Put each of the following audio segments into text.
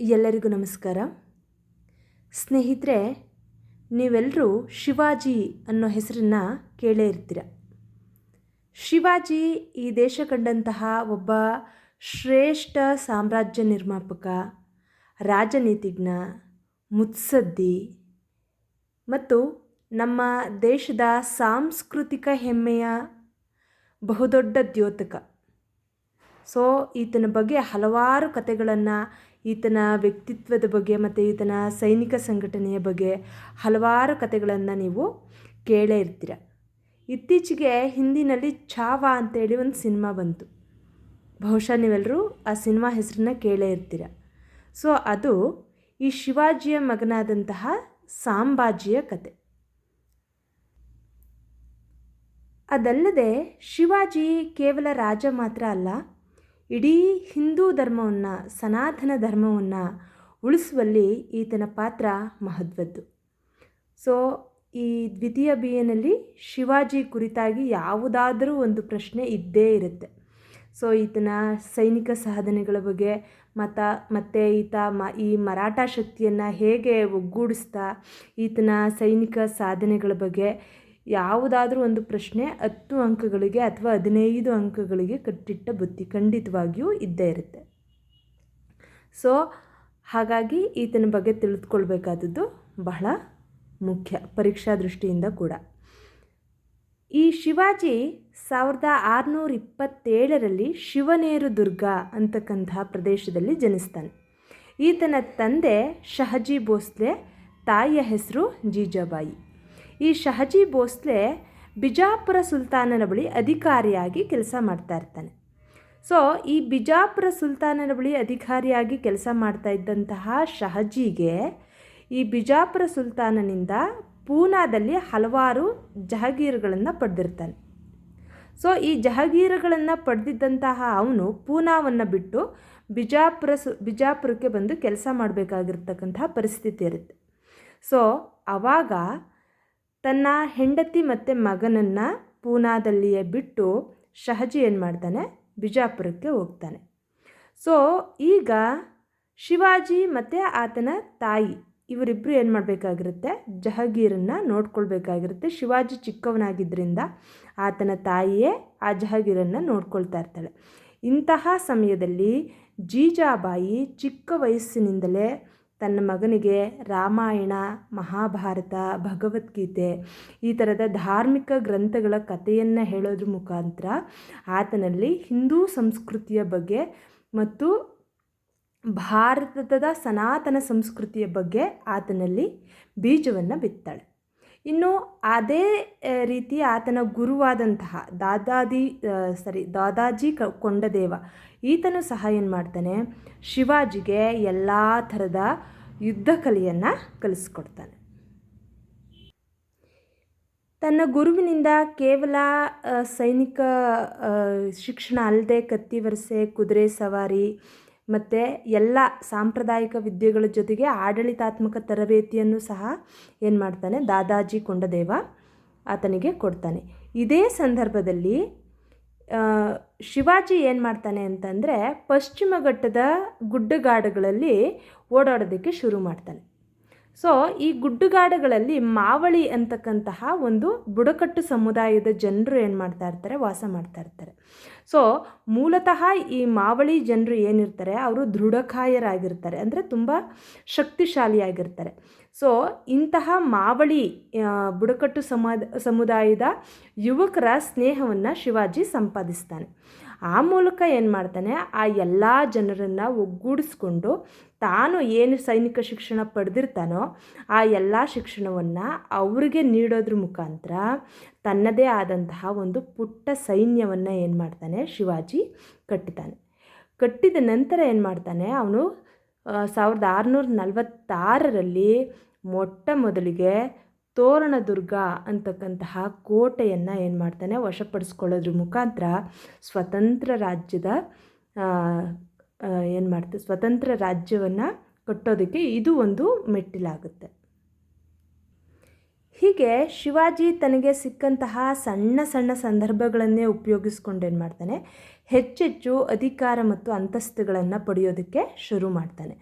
ಎಲ್ಲರಿಗೂ ನಮಸ್ಕಾರ. ಸ್ನೇಹಿತರೆ ನೀವೆಲ್ಲರೂ ಶಿವಾಜಿ ಅನ್ನೋ ಹೆಸರನ್ನು ಕೇಳೇ ಇರ್ತೀರ? ಶಿವಾಜಿ ಈ ದೇಶ ಕಂಡಂತಹ ಒಬ್ಬ ಶ್ರೇಷ್ಠ ಸಾಮ್ರಾಜ್ಯ ನಿರ್ಮಾಪಕ, ರಾಜನೀತಿಜ್ಞ, ಮುತ್ಸದ್ದಿ ಮತ್ತು ನಮ್ಮ ದೇಶದ ಸಾಂಸ್ಕೃತಿಕ ಹೆಮ್ಮೆಯ ಬಹುದೊಡ್ಡ ದ್ಯೋತಕ. ಸೊ, ಈತನ ಬಗ್ಗೆ ಹಲವಾರು ಕಥೆಗಳನ್ನು ಈತನ ವ್ಯಕ್ತಿತ್ವದ ಬಗ್ಗೆ ಮತ್ತು ಈತನ ಸೈನಿಕ ಸಂಘಟನೆಯ ಬಗ್ಗೆ ಹಲವಾರು ಕಥೆಗಳನ್ನು ನೀವು ಕೇಳೇ ಇರ್ತೀರ. ಇತ್ತೀಚೆಗೆ ಹಿಂದಿನಲ್ಲಿ ಛಾವಾ ಅಂತೇಳಿ ಒಂದು ಸಿನಿಮಾ ಬಂತು. ಬಹುಶಃ ನೀವೆಲ್ಲರೂ ಆ ಸಿನಿಮಾ ಹೆಸರನ್ನ ಕೇಳೇ ಇರ್ತೀರ. ಸೊ, ಅದು ಈ ಶಿವಾಜಿಯ ಮಗನಾದಂತಹ ಸಾಂಬಾಜಿಯ ಕತೆ. ಅದಲ್ಲದೆ ಶಿವಾಜಿ ಕೇವಲ ರಾಜ ಮಾತ್ರ ಅಲ್ಲ ಇಡೀ ಹಿಂದೂ ಧರ್ಮವನ್ನು, ಸನಾತನ ಧರ್ಮವನ್ನು ಉಳಿಸುವಲ್ಲಿ ಈತನ ಪಾತ್ರ ಮಹತ್ವದ್ದು ಸೊ ಈ ದ್ವಿತೀಯ ಬಿ ಎನಲ್ಲಿ ಶಿವಾಜಿ ಕುರಿತಾಗಿ ಯಾವುದಾದರೂ ಒಂದು ಪ್ರಶ್ನೆ ಇದ್ದೇ ಇರುತ್ತೆ. ಸೊ ಈತನ ಸೈನಿಕ ಸಾಧನೆಗಳ ಬಗ್ಗೆ, ಮತ, ಮತ್ತು ಈತ ಮ, ಈ ಮರಾಠ ಶಕ್ತಿಯನ್ನು ಹೇಗೆ ಒಗ್ಗೂಡಿಸ್ತಾ, ಈತನ ಸೈನಿಕ ಸಾಧನೆಗಳ ಬಗ್ಗೆ ಯಾವುದಾದ್ರೂ ಒಂದು ಪ್ರಶ್ನೆ ಹತ್ತು ಅಂಕಗಳಿಗೆ ಅಥವಾ ಹದಿನೈದು ಅಂಕಗಳಿಗೆ ಕಟ್ಟಿಟ್ಟ ಬುತ್ತಿ ಖಂಡಿತವಾಗಿಯೂ ಇದ್ದೇ ಇರುತ್ತೆ. ಸೊ ಹಾಗಾಗಿ ಈತನ ಬಗ್ಗೆ ತಿಳಿದುಕೊಳ್ಬೇಕಾದದ್ದು ಬಹಳ ಮುಖ್ಯ ಪರೀಕ್ಷಾ ದೃಷ್ಟಿಯಿಂದ ಕೂಡ. ಈ ಶಿವಾಜಿ ಸಾವಿರದ ಆರುನೂರ ಇಪ್ಪತ್ತೇಳರಲ್ಲಿ ಶಿವನೇರು ದುರ್ಗ ಅಂತಕ್ಕಂತಹ ಪ್ರದೇಶದಲ್ಲಿ ಜನಿಸ್ತಾನೆ. ಈತನ ತಂದೆ ಶಹಜಿ ಭೋಸ್ಲೆ, ತಾಯಿಯ ಹೆಸರು ಜೀಜಾಬಾಯಿ. ಈ ಶಹಜಿ ಭೋಸ್ಲೆ ಬಿಜಾಪುರ ಸುಲ್ತಾನನ ಬಳಿ ಅಧಿಕಾರಿಯಾಗಿ ಕೆಲಸ ಮಾಡ್ತಾ ಇರ್ತಾನೆ. ಸೊ ಈ ಬಿಜಾಪುರ ಸುಲ್ತಾನನ ಬಳಿ ಅಧಿಕಾರಿಯಾಗಿ ಕೆಲಸ ಮಾಡ್ತಾ ಇದ್ದಂತಹ ಶಹಜಿಗೆ ಈ ಬಿಜಾಪುರ ಸುಲ್ತಾನನಿಂದ ಪೂನಾದಲ್ಲಿ ಹಲವಾರು ಜಹಗೀರುಗಳನ್ನು ಪಡೆದಿರ್ತಾನೆ. ಸೊ ಈ ಜಹಗೀರುಗಳನ್ನು ಪಡೆದಿದ್ದಂತಹ ಅವನು ಪೂನಾವನ್ನು ಬಿಟ್ಟು ಬಿಜಾಪುರ ಸು, ಬಿಜಾಪುರಕ್ಕೆ ಬಂದು ಕೆಲಸ ಮಾಡಬೇಕಾಗಿರ್ತಕ್ಕಂತಹ ಪರಿಸ್ಥಿತಿ ಇರುತ್ತೆ. ಸೊ ಆವಾಗ ತನ್ನ ಹೆಂಡತಿ ಮತ್ತು ಮಗನನ್ನು ಪೂನಾದಲ್ಲಿಯೇ ಬಿಟ್ಟು ಶಹಜಿ ಏನು ಮಾಡ್ತಾನೆ? ಬಿಜಾಪುರಕ್ಕೆ ಹೋಗ್ತಾನೆ. ಸೊ ಈಗ ಶಿವಾಜಿ ಮತ್ತು ಆತನ ತಾಯಿ ಇವರಿಬ್ಬರು ಏನು ಮಾಡಬೇಕಾಗಿರುತ್ತೆ? ಜಹಗೀರನ್ನು ನೋಡ್ಕೊಳ್ಬೇಕಾಗಿರುತ್ತೆ. ಶಿವಾಜಿ ಚಿಕ್ಕವನಾಗಿದ್ದರಿಂದ ಆತನ ತಾಯಿಯೇ ಆ ಜಹಗೀರನ್ನು ನೋಡ್ಕೊಳ್ತಾ ಇರ್ತಾಳೆ. ಇಂತಹ ಸಮಯದಲ್ಲಿ ಜೀಜಾಬಾಯಿ ಚಿಕ್ಕ ವಯಸ್ಸಿನಿಂದಲೇ ತನ್ನ ಮಗನಿಗೆ ರಾಮಾಯಣ, ಮಹಾಭಾರತ, ಭಗವದ್ಗೀತೆ ಈ ಥರದ ಧಾರ್ಮಿಕ ಗ್ರಂಥಗಳ ಕಥೆಯನ್ನು ಹೇಳೋದ್ರ ಮುಖಾಂತರ ಆತನಲ್ಲಿ ಹಿಂದೂ ಸಂಸ್ಕೃತಿಯ ಬಗ್ಗೆ ಮತ್ತು ಭಾರತದ ಸನಾತನ ಸಂಸ್ಕೃತಿಯ ಬಗ್ಗೆ ಆತನಲ್ಲಿ ಬೀಜವನ್ನು ಬಿತ್ತಾಳೆ. ಇನ್ನು ಅದೇ ರೀತಿ ಆತನ ಗುರುವಾದಂತಹ ದಾದಾದಿ ಸಾರಿ, ದಾದಾಜಿ ಕೊಂಡದೇವ ಈತನು ಸಹ ಏನು ಮಾಡ್ತಾನೆ? ಶಿವಾಜಿಗೆ ಎಲ್ಲ ಥರದ ಯುದ್ಧ ಕಲೆಯನ್ನು ಕಲಿಸ್ಕೊಡ್ತಾನೆ. ತನ್ನ ಗುರುವಿನಿಂದ ಕೇವಲ ಸೈನಿಕ ಶಿಕ್ಷಣ ಅಲ್ಲದೆ ಕತ್ತಿ ವರಸೆ, ಕುದುರೆ ಸವಾರಿ ಮತ್ತು ಎಲ್ಲ ಸಾಂಪ್ರದಾಯಿಕ ವಿದ್ಯೆಗಳ ಜೊತೆಗೆ ಆಡಳಿತಾತ್ಮಕ ತರಬೇತಿಯನ್ನು ಸಹ ಏನು ಮಾಡ್ತಾನೆ? ದಾದಾಜಿ ಕೊಂಡದೇವ ಆತನಿಗೆ ಕೊಡ್ತಾನೆ. ಇದೇ ಸಂದರ್ಭದಲ್ಲಿ ಶಿವಾಜಿ ಏನು ಮಾಡ್ತಾನೆ ಅಂತಂದರೆ ಪಶ್ಚಿಮ ಘಟ್ಟದ ಗುಡ್ಡಗಾಡುಗಳಲ್ಲಿ ಓಡಾಡೋದಕ್ಕೆ ಶುರು ಮಾಡ್ತಾನೆ. ಸೊ ಈ ಗುಡ್ಡಗಾಡುಗಳಲ್ಲಿ ಮಾವಳಿ ಅಂತಕ್ಕಂತಹ ಒಂದು ಬುಡಕಟ್ಟು ಸಮುದಾಯದ ಜನರು ಏನು ಮಾಡ್ತಾ ಇರ್ತಾರೆ? ವಾಸ ಮಾಡ್ತಾ ಇರ್ತಾರೆ. ಸೊ ಮೂಲತಃ ಈ ಮಾವಳಿ ಜನರು ಏನಿರ್ತಾರೆ? ಅವರು ದೃಢಕಾಯರಾಗಿರ್ತಾರೆ. ಅಂದರೆ ತುಂಬ ಶಕ್ತಿಶಾಲಿಯಾಗಿರ್ತಾರೆ. ಸೊ ಇಂತಹ ಮಾವಳಿ ಬುಡಕಟ್ಟು ಸಮಾದ, ಸಮುದಾಯದ ಯುವಕರ ಸ್ನೇಹವನ್ನು ಶಿವಾಜಿ ಸಂಪಾದಿಸ್ತಾನೆ. ಆ ಮೂಲಕ ಏನು ಮಾಡ್ತಾನೆ? ಆ ಎಲ್ಲ ಜನರನ್ನು ಒಗ್ಗೂಡಿಸ್ಕೊಂಡು ತಾನು ಏನು ಸೈನಿಕ ಶಿಕ್ಷಣ ಪಡೆದಿರ್ತಾನೋ, ಆ ಎಲ್ಲ ಶಿಕ್ಷಣವನ್ನು ಅವರಿಗೆ ನೀಡೋದ್ರ ಮುಖಾಂತರ ತನ್ನದೇ ಆದಂತಹ ಒಂದು ಪುಟ್ಟ ಸೈನ್ಯವನ್ನು ಏನು ಮಾಡ್ತಾನೆ? ಶಿವಾಜಿ ಕಟ್ಟಿತಾನೆ. ಕಟ್ಟಿದ ನಂತರ ಏನು ಮಾಡ್ತಾನೆ? ಅವನು ಸಾವಿರದ ಆರುನೂರ ನಲವತ್ತಾರರಲ್ಲಿ ಮೊಟ್ಟ ಮೊದಲಿಗೆ ತೋರಣದುರ್ಗ ಅಂತಕ್ಕಂತಹ ಕೋಟೆಯನ್ನು ಏನು ಮಾಡ್ತಾನೆ, ವಶಪಡಿಸ್ಕೊಳ್ಳೋದ್ರ ಮುಖಾಂತರ ಸ್ವತಂತ್ರ ರಾಜ್ಯದ ಏನು ಮಾಡ್ತಾರೆ ಸ್ವತಂತ್ರ ರಾಜ್ಯವನ್ನು ಕಟ್ಟೋದಕ್ಕೆ ಇದು ಒಂದು ಮೆಟ್ಟಿಲಾಗುತ್ತೆ. ಹೀಗೆ ಶಿವಾಜಿ ತನಗೆ ಸಿಕ್ಕಂತಹ ಸಣ್ಣ ಸಣ್ಣ ಸಂದರ್ಭಗಳನ್ನೇ ಉಪಯೋಗಿಸ್ಕೊಂಡು ಏನು ಮಾಡ್ತಾನೆ ಹೆಚ್ಚೆಚ್ಚು ಅಧಿಕಾರ ಮತ್ತು ಅಂತಸ್ತುಗಳನ್ನು ಪಡೆಯೋದಕ್ಕೆ ಶುರು ಮಾಡ್ತಾನೆ.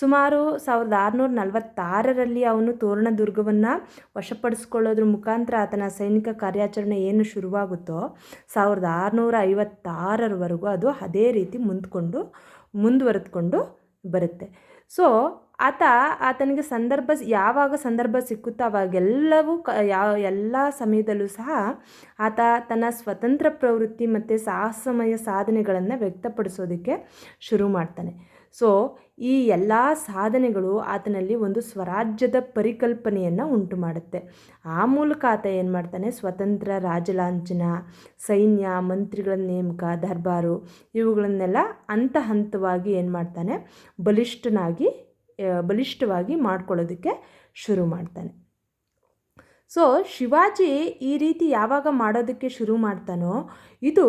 ಸುಮಾರು ಸಾವಿರದ ಆರುನೂರ ನಲವತ್ತಾರರಲ್ಲಿ ಅವನು ತೋರಣದುರ್ಗವನ್ನು ವಶಪಡಿಸ್ಕೊಳ್ಳೋದ್ರ ಮುಖಾಂತರ ಆತನ ಸೈನಿಕ ಕಾರ್ಯಾಚರಣೆ ಏನು ಶುರುವಾಗುತ್ತೋ ಸಾವಿರದ ಆರುನೂರ ಐವತ್ತಾರರವರೆಗೂ ಅದು ಅದೇ ರೀತಿ ಮುಂದ್ಕೊಂಡು, ಮುಂದುವರೆದುಕೊಂಡು ಬರುತ್ತೆ. ಸೊ ಆತ, ಆತನಿಗೆ ಸಂದರ್ಭ ಯಾವಾಗ ಸಂದರ್ಭ ಸಿಕ್ಕುತ್ತೋ ಅವಾಗೆಲ್ಲವೂ ಕ ಯಾವ ಎಲ್ಲ ಸಮಯದಲ್ಲೂ ಸಹ ಆತ ತನ್ನ ಸ್ವತಂತ್ರ ಪ್ರವೃತ್ತಿ ಮತ್ತು ಸಾಹಸಮಯ ಸಾಧನೆಗಳನ್ನು ವ್ಯಕ್ತಪಡಿಸೋದಕ್ಕೆ ಶುರು ಮಾಡ್ತಾನೆ. ಸೊ, ಈ ಎಲ್ಲ ಸಾಧನೆಗಳು ಆತನಲ್ಲಿ ಒಂದು ಸ್ವರಾಜ್ಯದ ಪರಿಕಲ್ಪನೆಯನ್ನು ಉಂಟು ಮಾಡುತ್ತೆ. ಆ ಮೂಲಕ ಆತ ಏನು ಮಾಡ್ತಾನೆ? ಸ್ವತಂತ್ರ ರಾಜಲಾಂಛನ, ಸೈನ್ಯ, ಮಂತ್ರಿಗಳ ನೇಮಕ, ದರ್ಬಾರು ಇವುಗಳನ್ನೆಲ್ಲ ಹಂತ ಹಂತವಾಗಿ ಏನು ಮಾಡ್ತಾನೆ? ಬಲಿಷ್ಠನಾಗಿ ಬಲಿಷ್ಠವಾಗಿ ಮಾಡ್ಕೊಳ್ಳೋದಕ್ಕೆ ಶುರು ಮಾಡ್ತಾನೆ. ಸೊ ಶಿವಾಜಿ ಈ ರೀತಿ ಯಾವಾಗ ಮಾಡೋದಕ್ಕೆ ಶುರು ಮಾಡ್ತಾನೋ, ಇದು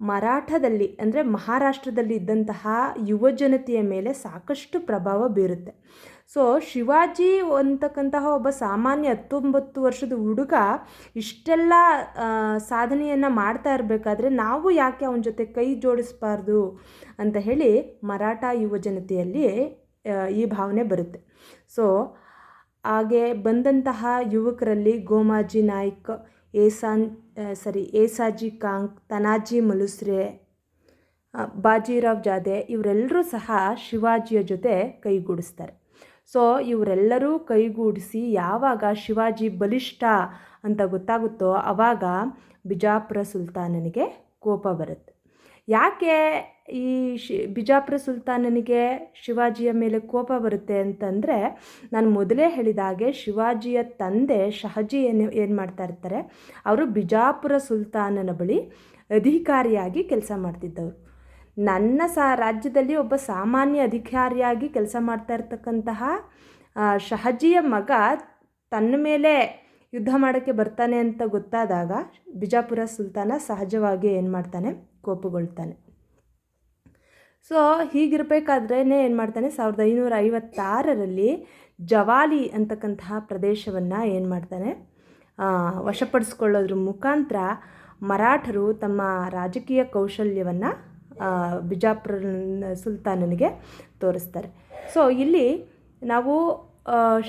ಮರಾಠದಲ್ಲಿ, ಅಂದರೆ ಮಹಾರಾಷ್ಟ್ರದಲ್ಲಿ ಇದ್ದಂತಹ ಯುವಜನತೆಯ ಮೇಲೆ ಸಾಕಷ್ಟು ಪ್ರಭಾವ ಬೀರುತ್ತೆ. ಸೊ ಶಿವಾಜಿ ಅಂತಕ್ಕಂತಹ ಒಬ್ಬ ಸಾಮಾನ್ಯ ಹತ್ತೊಂಬತ್ತು ವರ್ಷದ ಹುಡುಗ ಇಷ್ಟೆಲ್ಲ ಸಾಧನೆಯನ್ನು ಮಾಡ್ತಾ ಇರಬೇಕಾದ್ರೆ ನಾವು ಯಾಕೆ ಅವನ ಜೊತೆ ಕೈ ಜೋಡಿಸಬಾರ್ದು ಅಂತ ಹೇಳಿ ಮರಾಠ ಯುವಜನತೆಯಲ್ಲಿ ಈ ಭಾವನೆ ಬರುತ್ತೆ. ಸೊ ಹಾಗೆ ಬಂದಂತಹ ಯುವಕರಲ್ಲಿ ಗೋಮಾಜಿ ನಾಯ್ಕ, ಏಸಾನ್ ಸರಿ ಏಸಾಜಿ ಕಾಂಕ್ ತನಾಜಿ ಮಲುಸ್ರೆ ಬಾಜಿರಾವ್ ಜಾದೆ ಇವರೆಲ್ಲರೂ ಸಹ ಶಿವಾಜಿಯ ಜೊತೆ ಕೈಗೂಡಿಸ್ತಾರೆ. ಸೊ ಇವರೆಲ್ಲರೂ ಕೈಗೂಡಿಸಿ ಯಾವಾಗ ಶಿವಾಜಿ ಬಲಿಷ್ಠ ಅಂತ ಗೊತ್ತಾಗುತ್ತೋ ಆವಾಗ ಬಿಜಾಪುರ ಸುಲ್ತಾನನಿಗೆ ಕೋಪ ಬರುತ್ತೆ. ಯಾಕೆ ಈ ಶಿ, ಬಿಜಾಪುರ ಸುಲ್ತಾನನಿಗೆ ಶಿವಾಜಿಯ ಮೇಲೆ ಕೋಪ ಬರುತ್ತೆ ಅಂತಂದರೆ ನಾನು ಮೊದಲೇ ಹೇಳಿದ ಹಾಗೆ ಶಿವಾಜಿಯ ತಂದೆ ಶಹಜಿ ಏನು ಏನು ಮಾಡ್ತಾ ಇರ್ತಾರೆ? ಅವರು ಬಿಜಾಪುರ ಸುಲ್ತಾನನ ಬಳಿ ಅಧಿಕಾರಿಯಾಗಿ ಕೆಲಸ ಮಾಡ್ತಿದ್ದವರು. ನನ್ನ ಸಾ, ರಾಜ್ಯದಲ್ಲಿ ಒಬ್ಬ ಸಾಮಾನ್ಯ ಅಧಿಕಾರಿಯಾಗಿ ಕೆಲಸ ಮಾಡ್ತಾ ಇರ್ತಕ್ಕಂತಹ ಶಹಜಿಯ ಮಗ ತನ್ನ ಮೇಲೆ ಯುದ್ಧ ಮಾಡೋಕ್ಕೆ ಬರ್ತಾನೆ ಅಂತ ಗೊತ್ತಾದಾಗ ಬಿಜಾಪುರ ಸುಲ್ತಾನ ಸಹಜವಾಗಿ ಏನು ಮಾಡ್ತಾನೆ? ಕೋಪಗೊಳ್ತಾನೆ. ಸೊ ಹೀಗಿರಬೇಕಾದ್ರೇ ಏನು ಮಾಡ್ತಾನೆ? ಸಾವಿರದ ಐನೂರ ಐವತ್ತಾರರಲ್ಲಿ ಜವಾಲಿ ಅಂತಕ್ಕಂತಹ ಪ್ರದೇಶವನ್ನು ಏನು ಮಾಡ್ತಾನೆ? ವಶಪಡಿಸ್ಕೊಳ್ಳೋದ್ರ ಮುಖಾಂತರ ಮರಾಠರು ತಮ್ಮ ರಾಜಕೀಯ ಕೌಶಲ್ಯವನ್ನು ಬಿಜಾಪುರ ಸುಲ್ತಾನನಿಗೆ ತೋರಿಸ್ತಾರೆ. ಸೊ ಇಲ್ಲಿ ನಾವು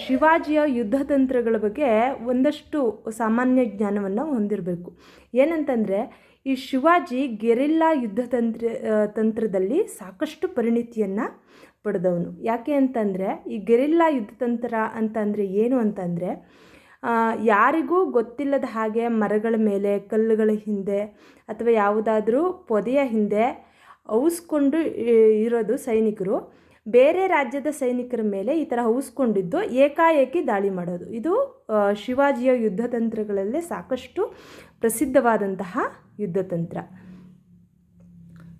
ಶಿವಾಜಿಯ ಯುದ್ಧತಂತ್ರಗಳ ಬಗ್ಗೆ ಒಂದಷ್ಟು ಸಾಮಾನ್ಯ ಜ್ಞಾನವನ್ನು ಹೊಂದಿರಬೇಕು. ಏನಂತಂದರೆ ಈ ಶಿವಾಜಿ ಗೆರಿಲ್ಲಾ ಯುದ್ಧ ತಂತ್ರ ತಂತ್ರದಲ್ಲಿ ಸಾಕಷ್ಟು ಪರಿಣಿತಿಯನ್ನು ಪಡೆದವನು. ಯಾಕೆ ಅಂತಂದರೆ, ಈ ಗೆರಿಲ್ಲಾ ಯುದ್ಧ ತಂತ್ರ ಅಂತಂದರೆ ಏನು ಅಂತಂದರೆ ಯಾರಿಗೂ ಗೊತ್ತಿಲ್ಲದ ಹಾಗೆ ಮರಗಳ ಮೇಲೆ, ಕಲ್ಲುಗಳ ಹಿಂದೆ ಅಥವಾ ಯಾವುದಾದ್ರೂ ಪೊದೆಯ ಹಿಂದೆ ಔಸ್ಕೊಂಡು ಇರೋದು ಸೈನಿಕರು. ಬೇರೆ ರಾಜ್ಯದ ಸೈನಿಕರ ಮೇಲೆ ಈ ಥರ ಹೌಸ್ಕೊಂಡಿದ್ದು ಏಕಾಏಕಿ ದಾಳಿ ಮಾಡೋದು. ಇದು ಶಿವಾಜಿಯ ಯುದ್ಧತಂತ್ರಗಳಲ್ಲೇ ಸಾಕಷ್ಟು ಪ್ರಸಿದ್ಧವಾದಂತಹ ಯುದ್ಧತಂತ್ರ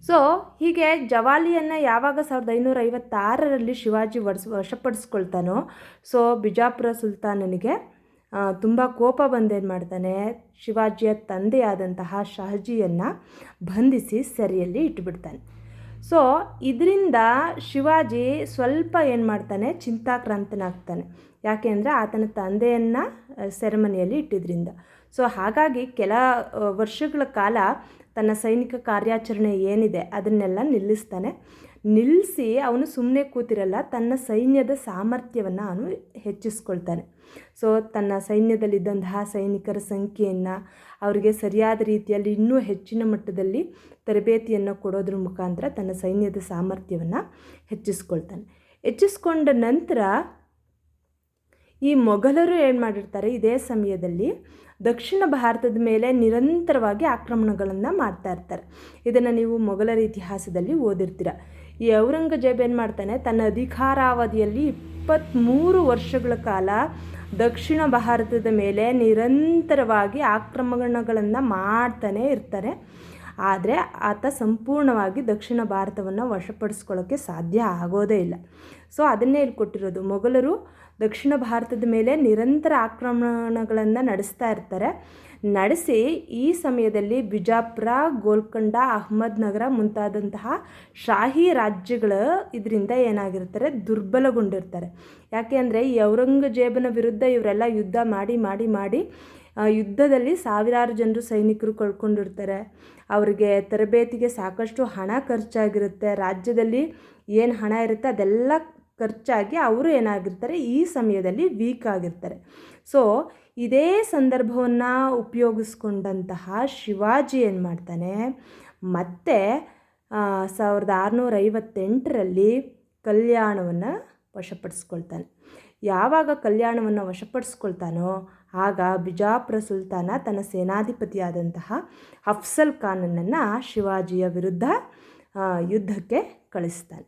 ಸೊ ಹೀಗೆ ಜವಾಲಿಯನ್ನು ಯಾವಾಗ ಸಾವಿರದ ಐನೂರ ಐವತ್ತಾರರಲ್ಲಿ ಶಿವಾಜಿ ವಡ್ಸ್ ವಶಪಡಿಸ್ಕೊಳ್ತಾನೋ ಸೊ ಬಿಜಾಪುರ ಸುಲ್ತಾನನಿಗೆ ತುಂಬ ಕೋಪ ಬಂದೇನು ಮಾಡ್ತಾನೆ, ಶಿವಾಜಿಯ ತಂದೆಯಾದಂತಹ ಶಹಜಿಯನ್ನು ಬಂಧಿಸಿ ಸರಿಯಲ್ಲಿ ಇಟ್ಟುಬಿಡ್ತಾನೆ ಸೊ ಇದರಿಂದ ಶಿವಾಜಿ ಸ್ವಲ್ಪ ಏನು ಮಾಡ್ತಾನೆ? ಚಿಂತಾಕ್ರಾಂತನಾಗ್ತಾನೆ. ಯಾಕೆ ಅಂದರೆ ಆತನ ತಂದೆಯನ್ನು ಸೆರೆಮನೆಯಲ್ಲಿ ಇಟ್ಟಿದ್ರಿಂದ. ಸೊ ಹಾಗಾಗಿ ಕೆಲ ವರ್ಷಗಳ ಕಾಲ ತನ್ನ ಸೈನಿಕ ಕಾರ್ಯಾಚರಣೆ ಏನಿದೆ ಅದನ್ನೆಲ್ಲ ನಿಲ್ಲಿಸ್ತಾನೆ. ನಿಲ್ಲಿಸಿ ಅವನು ಸುಮ್ಮನೆ ಕೂತಿರಲ್ಲ, ತನ್ನ ಸೈನ್ಯದ ಸಾಮರ್ಥ್ಯವನ್ನು ಅವನು ಹೆಚ್ಚಿಸ್ಕೊಳ್ತಾನೆ. ಸೊ ತನ್ನ ಸೈನ್ಯದಲ್ಲಿದ್ದಂತಹ ಸೈನಿಕರ ಸಂಖ್ಯೆಯನ್ನು, ಅವರಿಗೆ ಸರಿಯಾದ ರೀತಿಯಲ್ಲಿ ಇನ್ನೂ ಹೆಚ್ಚಿನ ಮಟ್ಟದಲ್ಲಿ ತರಬೇತಿಯನ್ನು ಕೊಡೋದ್ರ ಮುಖಾಂತರ ತನ್ನ ಸೈನ್ಯದ ಸಾಮರ್ಥ್ಯವನ್ನು ಹೆಚ್ಚಿಸ್ಕೊಳ್ತಾನೆ. ಹೆಚ್ಚಿಸ್ಕೊಂಡ ನಂತರ ಈ ಮೊಘಲರು ಏನು ಮಾಡಿರ್ತಾರೆ, ಇದೇ ಸಮಯದಲ್ಲಿ ದಕ್ಷಿಣ ಭಾರತದ ಮೇಲೆ ನಿರಂತರವಾಗಿ ಆಕ್ರಮಣಗಳನ್ನು ಮಾಡ್ತಾ ಇರ್ತಾರೆ. ಇದನ್ನು ನೀವು ಮೊಘಲರ ಇತಿಹಾಸದಲ್ಲಿ ಓದಿರ್ತೀರ. ಈ ಔರಂಗಜೇಬ್ ಏನು ಮಾಡ್ತಾನೆ, ತನ್ನ ಅಧಿಕಾರಾವಧಿಯಲ್ಲಿ ಇಪ್ಪತ್ತ್ಮೂರು ವರ್ಷಗಳ ಕಾಲ ದಕ್ಷಿಣ ಭಾರತದ ಮೇಲೆ ನಿರಂತರವಾಗಿ ಆಕ್ರಮಣಗಳನ್ನು ಮಾಡ್ತಾನೆ ಇರ್ತಾರೆ. ಆದರೆ ಆತ ಸಂಪೂರ್ಣವಾಗಿ ದಕ್ಷಿಣ ಭಾರತವನ್ನು ವಶಪಡಿಸ್ಕೊಳ್ಳೋಕ್ಕೆ ಸಾಧ್ಯ ಆಗೋದೇ ಇಲ್ಲ. ಸೊ ಅದನ್ನೇ ಇಲ್ಲಿ ಕೊಟ್ಟಿರೋದು. ಮೊಘಲರು ದಕ್ಷಿಣ ಭಾರತದ ಮೇಲೆ ನಿರಂತರ ಆಕ್ರಮಣಗಳನ್ನು ನಡೆಸ್ತಾ ಇರ್ತಾರೆ. ನಡೆಸಿ ಈ ಸಮಯದಲ್ಲಿ ಬಿಜಾಪುರ, ಗೋಲ್ಕೊಂಡ ಅಹ್ಮದ್ನಗರ ಮುಂತಾದಂತಹ ಶಾಹಿ ರಾಜ್ಯಗಳು ಇದರಿಂದ ಏನಾಗಿರ್ತಾರೆ ದುರ್ಬಲಗೊಂಡಿರ್ತಾರೆ. ಯಾಕೆ ಅಂದರೆ ಈ ಔರಂಗಜೇಬನ ವಿರುದ್ಧ ಇವರೆಲ್ಲ ಯುದ್ಧ ಮಾಡಿ ಮಾಡಿ ಮಾಡಿ ಯುದ್ಧದಲ್ಲಿ ಸಾವಿರಾರು ಜನರು ಸೈನಿಕರು ಕಳ್ಕೊಂಡಿರ್ತಾರೆ. ಅವರಿಗೆ ತರಬೇತಿಗೆ ಸಾಕಷ್ಟು ಹಣ ಖರ್ಚಾಗಿರುತ್ತೆ. ರಾಜ್ಯದಲ್ಲಿ ಏನು ಹಣ ಇರುತ್ತೆ ಅದೆಲ್ಲ ಖರ್ಚಾಗಿ ಅವರು ಏನಾಗಿರ್ತಾರೆ ಈ ಸಮಯದಲ್ಲಿ ವೀಕ್ ಆಗಿರ್ತಾರೆ. ಸೊ ಇದೇ ಸಂದರ್ಭವನ್ನು ಉಪಯೋಗಿಸ್ಕೊಂಡಂತಹ ಶಿವಾಜಿ ಏನು ಮಾಡ್ತಾನೆ? ಮತ್ತೆ ಸಾವಿರದ ಆರುನೂರ ಐವತ್ತೆಂಟರಲ್ಲಿ ಕಲ್ಯಾಣವನ್ನು ವಶಪಡಿಸ್ಕೊಳ್ತಾನೆ. ಯಾವಾಗ ಕಲ್ಯಾಣವನ್ನು ವಶಪಡಿಸ್ಕೊಳ್ತಾನೋ ಆಗ ಬಿಜಾಪುರ ಸುಲ್ತಾನ ತನ್ನ ಸೇನಾಧಿಪತಿಯಾದಂತಹ ಅಫ್ಸಲ್ ಖಾನನನ್ನು ಶಿವಾಜಿಯ ವಿರುದ್ಧ ಯುದ್ಧಕ್ಕೆ ಕಳಿಸ್ತಾನೆ.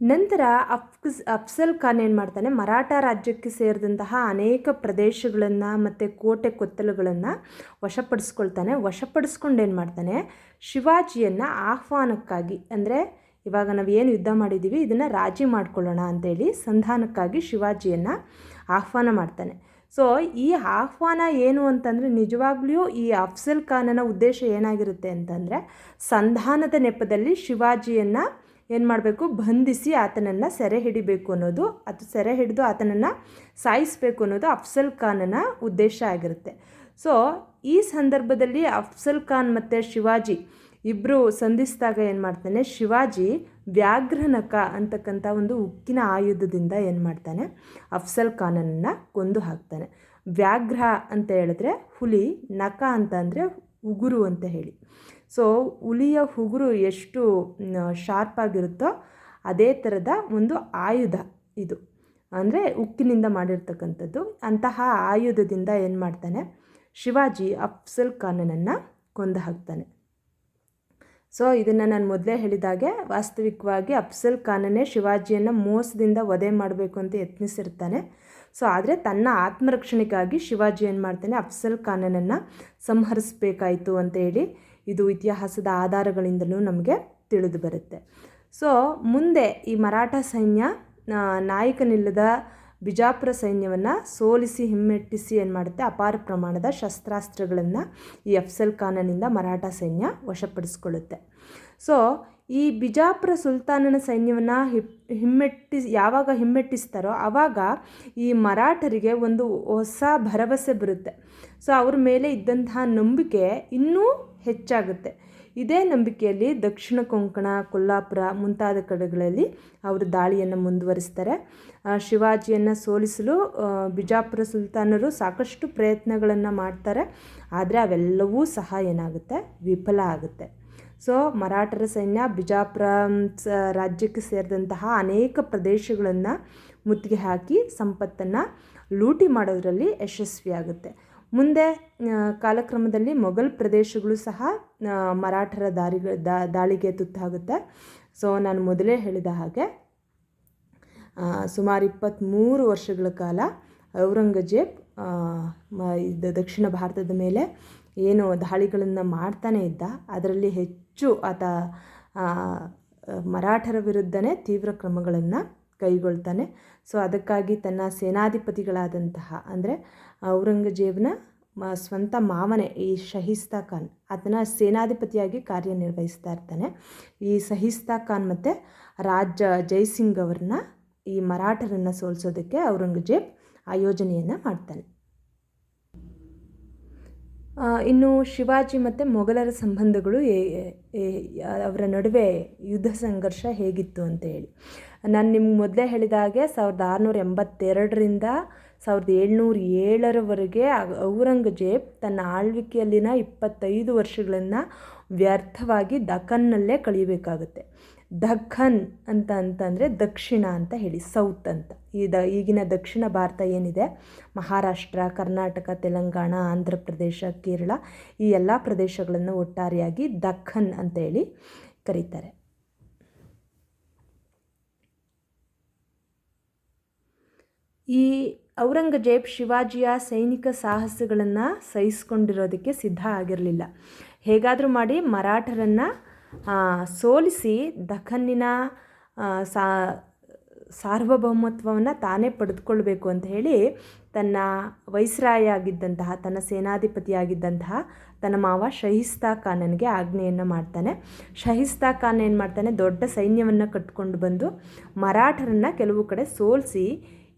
ನಂತರ ಅಫ್ಸ್, ಅಫ್ಸಲ್ ಖಾನ್ ಏನು ಮಾಡ್ತಾನೆ? ಮರಾಠ ರಾಜ್ಯಕ್ಕೆ ಸೇರಿದಂತಹ ಅನೇಕ ಪ್ರದೇಶಗಳನ್ನು ಮತ್ತು ಕೋಟೆ ಕೊತ್ತಲುಗಳನ್ನು ವಶಪಡಿಸ್ಕೊಳ್ತಾನೆ. ವಶಪಡಿಸ್ಕೊಂಡು ಏನು ಮಾಡ್ತಾನೆ? ಶಿವಾಜಿಯನ್ನು ಆಹ್ವಾನಕ್ಕಾಗಿ, ಅಂದರೆ ಇವಾಗ ನಾವು ಏನು ಯುದ್ಧ ಮಾಡಿದ್ದೀವಿ ಇದನ್ನು ರಾಜಿ ಮಾಡ್ಕೊಳ್ಳೋಣ ಅಂತೇಳಿ ಸಂಧಾನಕ್ಕಾಗಿ ಶಿವಾಜಿಯನ್ನು ಆಹ್ವಾನ ಮಾಡ್ತಾನೆ. ಸೊ ಈ ಆಹ್ವಾನ ಏನು ಅಂತಂದರೆ ನಿಜವಾಗ್ಲೂ ಈ ಅಫ್ಸಲ್ ಖಾನನ ಉದ್ದೇಶ ಏನಾಗಿರುತ್ತೆ ಅಂತಂದರೆ ಸಂಧಾನದ ನೆಪದಲ್ಲಿ ಶಿವಾಜಿಯನ್ನು ಏನು ಮಾಡಬೇಕು, ಬಂಧಿಸಿ ಆತನನ್ನು ಸೆರೆ ಹಿಡಿಬೇಕು ಅನ್ನೋದು, ಅದು ಸೆರೆ ಹಿಡಿದು ಆತನನ್ನು ಸಾಯಿಸಬೇಕು ಅನ್ನೋದು ಅಫ್ಸಲ್ ಖಾನನ ಉದ್ದೇಶ ಆಗಿರುತ್ತೆ. ಸೊ ಈ ಸಂದರ್ಭದಲ್ಲಿ ಅಫ್ಸಲ್ ಖಾನ್ ಮತ್ತು ಶಿವಾಜಿ ಇಬ್ಬರು ಸಂಧಿಸಿದಾಗ ಏನು ಮಾಡ್ತಾನೆ, ಶಿವಾಜಿ ವ್ಯಾಘ್ರನಕ ಅಂತಕ್ಕಂಥ ಒಂದು ಉಕ್ಕಿನ ಆಯುಧದಿಂದ ಏನು ಮಾಡ್ತಾನೆ, ಅಫ್ಸಲ್ ಖಾನನನ್ನು ಕೊಂದು ಹಾಕ್ತಾನೆ. ವ್ಯಾಘ್ರ ಅಂತ ಹೇಳಿದ್ರೆ ಹುಲಿ, ನಕ ಅಂತ ಅಂದರೆ ಉಗುರು ಅಂತ ಹೇಳಿ. ಸೊ, ಹುಲಿಯ ಉಗುರು ಎಷ್ಟು ಶಾರ್ಪ್ ಆಗಿರುತ್ತೋ ಅದೇ ಥರದ ಒಂದು ಆಯುಧ ಇದು. ಅಂದರೆ ಉಕ್ಕಿನಿಂದ ಮಾಡಿರ್ತಕ್ಕಂಥದ್ದು. ಅಂತಹ ಆಯುಧದಿಂದ ಏನು ಮಾಡ್ತಾನೆ, ಶಿವಾಜಿ ಅಫ್ಸಲ್ ಖಾನನನ್ನು ಕೊಂದು ಹಾಕ್ತಾನೆ. ಸೊ ಇದನ್ನು ನಾನು ಮೊದಲೇ ಹೇಳಿದಾಗೆ ವಾಸ್ತವಿಕವಾಗಿ ಅಫ್ಸಲ್ ಖಾನನೇ ಶಿವಾಜಿಯನ್ನು ಮೋಸದಿಂದ ವಧೆ ಮಾಡಬೇಕು ಅಂತ ಯತ್ನಿಸಿರ್ತಾನೆ. ಸೊ ಆದರೆ ತನ್ನ ಆತ್ಮರಕ್ಷಣೆಗಾಗಿ ಶಿವಾಜಿ ಏನು ಮಾಡ್ತಾನೆ? ಅಫ್ಸಲ್ ಖಾನನನ್ನು ಸಂಹರಿಸಬೇಕಾಯಿತು ಅಂತ ಹೇಳಿ ಇದು ಇತಿಹಾಸದ ಆಧಾರಗಳಿಂದಲೂ ನಮಗೆ ತಿಳಿದು ಬರುತ್ತೆ. ಸೊ ಮುಂದೆ ಈ ಮರಾಠ ಸೈನ್ಯ ನಾಯಕನಿಲ್ಲದ ಬಿಜಾಪುರ ಸೈನ್ಯವನ್ನು ಸೋಲಿಸಿ ಹಿಮ್ಮೆಟ್ಟಿಸಿ ಏನು ಮಾಡುತ್ತೆ? ಅಪಾರ ಪ್ರಮಾಣದ ಶಸ್ತ್ರಾಸ್ತ್ರಗಳನ್ನು ಈ ಅಫ್ಸಲ್ ಖಾನನಿಂದ ಮರಾಠ ಸೈನ್ಯ ವಶಪಡಿಸ್ಕೊಳ್ಳುತ್ತೆ. ಸೊ ಈ ಬಿಜಾಪುರ ಸುಲ್ತಾನನ ಸೈನ್ಯವನ್ನು ಹಿಪ್, ಹಿಮ್ಮೆಟ್ಟಿಸಿ, ಯಾವಾಗ ಹಿಮ್ಮೆಟ್ಟಿಸ್ತಾರೋ ಆವಾಗ ಈ ಮರಾಠರಿಗೆ ಒಂದು ಹೊಸ ಭರವಸೆ ಬರುತ್ತೆ. ಸೊ ಅವ್ರ ಮೇಲೆ ಇದ್ದಂತಹ ನಂಬಿಕೆ ಇನ್ನೂ ಹೆಚ್ಚಾಗುತ್ತೆ. ಇದೇ ನಂಬಿಕೆಯಲ್ಲಿ ದಕ್ಷಿಣ ಕೊಂಕಣ, ಕೊಲ್ಲಾಪುರ ಮುಂತಾದ ಕಡೆಗಳಲ್ಲಿ ಅವರು ದಾಳಿಯನ್ನು ಮುಂದುವರಿಸ್ತಾರೆ. ಶಿವಾಜಿಯನ್ನು ಸೋಲಿಸಲು ಬಿಜಾಪುರ ಸುಲ್ತಾನರು ಸಾಕಷ್ಟು ಪ್ರಯತ್ನಗಳನ್ನು ಮಾಡ್ತಾರೆ. ಆದರೆ ಅವೆಲ್ಲವೂ ಸಹ ಏನಾಗುತ್ತೆ? ವಿಫಲ ಆಗುತ್ತೆ. ಸೊ ಮರಾಠರ ಸೈನ್ಯ ಬಿಜಾಪುರ ರಾಜ್ಯಕ್ಕೆ ಸೇರಿದಂತಹ ಅನೇಕ ಪ್ರದೇಶಗಳನ್ನು ಮುತ್ತಿಗೆ ಹಾಕಿ ಸಂಪತ್ತನ್ನು ಲೂಟಿ ಮಾಡೋದರಲ್ಲಿ ಯಶಸ್ವಿಯಾಗುತ್ತೆ ಮುಂದೆ ಕಾಲಕ್ರಮದಲ್ಲಿ ಮೊಘಲ್ ಪ್ರದೇಶಗಳು ಸಹ ಮರಾಠರ ದಾರಿಗ ದಾಳಿಗೆ ತುತ್ತಾಗುತ್ತೆ. ಸೊ ನಾನು ಮೊದಲೇ ಹೇಳಿದ ಹಾಗೆ ಸುಮಾರು ಇಪ್ಪತ್ತ್ಮೂರು ವರ್ಷಗಳ ಕಾಲ ಔರಂಗಜೇಬ್ ಇದು ದಕ್ಷಿಣ ಭಾರತದ ಮೇಲೆ ಏನು ದಾಳಿಗಳನ್ನು ಮಾಡ್ತಾನೆ ಇದ್ದ, ಅದರಲ್ಲಿ ಹೆಚ್ಚು ಆತ ಮರಾಠರ ವಿರುದ್ಧನೇ ತೀವ್ರ ಕ್ರಮಗಳನ್ನು ಕೈಗೊಳ್ತಾನೆ. ಸೊ, ಅದಕ್ಕಾಗಿ ತನ್ನ ಸೇನಾಧಿಪತಿಗಳಾದಂತಹ, ಅಂದರೆ ಔರಂಗಜೇಬ್ನ ಸ್ವಂತ ಮಾವನೇ ಈ ಶಹಿಸ್ತಾ ಖಾನ್, ಆತನ ಸೇನಾಧಿಪತಿಯಾಗಿ ಕಾರ್ಯನಿರ್ವಹಿಸ್ತಾ ಇರ್ತಾನೆ. ಈ ಸಹಿಸ್ತಾ ಖಾನ್ ಮತ್ತು ರಾಜ ಜೈಸಿಂಗ್ ಅವ್ರನ್ನ ಈ ಮರಾಠರನ್ನು ಸೋಲಿಸೋದಕ್ಕೆ ಔರಂಗಜೇಬ್ ಆಯೋಜನೆಯನ್ನು ಮಾಡ್ತಾನೆ. ಇನ್ನು ಶಿವಾಜಿ ಮತ್ತು ಮೊಘಲರ ಸಂಬಂಧಗಳು ಅವರ ನಡುವೆ ಯುದ್ಧ ಸಂಘರ್ಷ ಹೇಗಿತ್ತು ಅಂತ ಹೇಳಿ. ನಾನು ನಿಮ್ಗೆ ಮೊದಲೇ ಹೇಳಿದ ಹಾಗೆ ಸಾವಿರದ ಆರುನೂರ ಎಂಬತ್ತೆರಡರಿಂದ ಸಾವಿರದ ಏಳ್ನೂರ ಏಳರವರೆಗೆ ಔರಂಗಜೇಬ್ ತನ್ನ ಆಳ್ವಿಕೆಯಲ್ಲಿನ ಇಪ್ಪತ್ತೈದು ವರ್ಷಗಳನ್ನು ವ್ಯರ್ಥವಾಗಿ ದಖನ್ನಲ್ಲೇ ಕಳೆಯಬೇಕಾಗುತ್ತೆ. ದಖನ್ ಅಂತ ಅಂತಂದರೆ ದಕ್ಷಿಣ ಅಂತ ಹೇಳಿ, ಸೌತ್ ಅಂತ. ಈ ದ, ಈಗಿನ ದಕ್ಷಿಣ ಭಾರತ ಏನಿದೆ? ಮಹಾರಾಷ್ಟ್ರ, ಕರ್ನಾಟಕ, ತೆಲಂಗಾಣ, ಆಂಧ್ರ ಪ್ರದೇಶ, ಕೇರಳ, ಈ ಎಲ್ಲ ಪ್ರದೇಶಗಳನ್ನು ಒಟ್ಟಾರೆಯಾಗಿ ದಖನ್ ಅಂತ ಹೇಳಿ ಕರೀತಾರೆ. ಈ ಔರಂಗಜೇಬ್ ಶಿವಾಜಿಯ ಸೈನಿಕ ಸಾಹಸಗಳನ್ನು ಸಹಿಸ್ಕೊಂಡಿರೋದಕ್ಕೆ ಸಿದ್ಧ ಆಗಿರಲಿಲ್ಲ. ಹೇಗಾದರೂ ಮಾಡಿ ಮರಾಠರನ್ನು ಸೋಲಿಸಿ ದಖನ್ನಿನ ಸಾ, ಸಾರ್ವಭೌಮತ್ವವನ್ನು ತಾನೇ ಪಡೆದುಕೊಳ್ಬೇಕು ಅಂತ ಹೇಳಿ ತನ್ನ ವೈಸ್ರಾಯ ಆಗಿದ್ದಂತಹ ತನ್ನ ಸೇನಾಧಿಪತಿಯಾಗಿದ್ದಂತಹ, ತನ್ನ ಮಾವ ಶಹಿಸ್ತಾ ಖಾನನಿಗೆ ಆಜ್ಞೆಯನ್ನು ಮಾಡ್ತಾನೆ. ಶಹಿಸ್ತಾ ಖಾನ್ ಏನು ಮಾಡ್ತಾನೆ? ದೊಡ್ಡ ಸೈನ್ಯವನ್ನು ಕಟ್ಕೊಂಡು ಬಂದು ಮರಾಠರನ್ನು ಕೆಲವು ಕಡೆ ಸೋಲಿಸಿ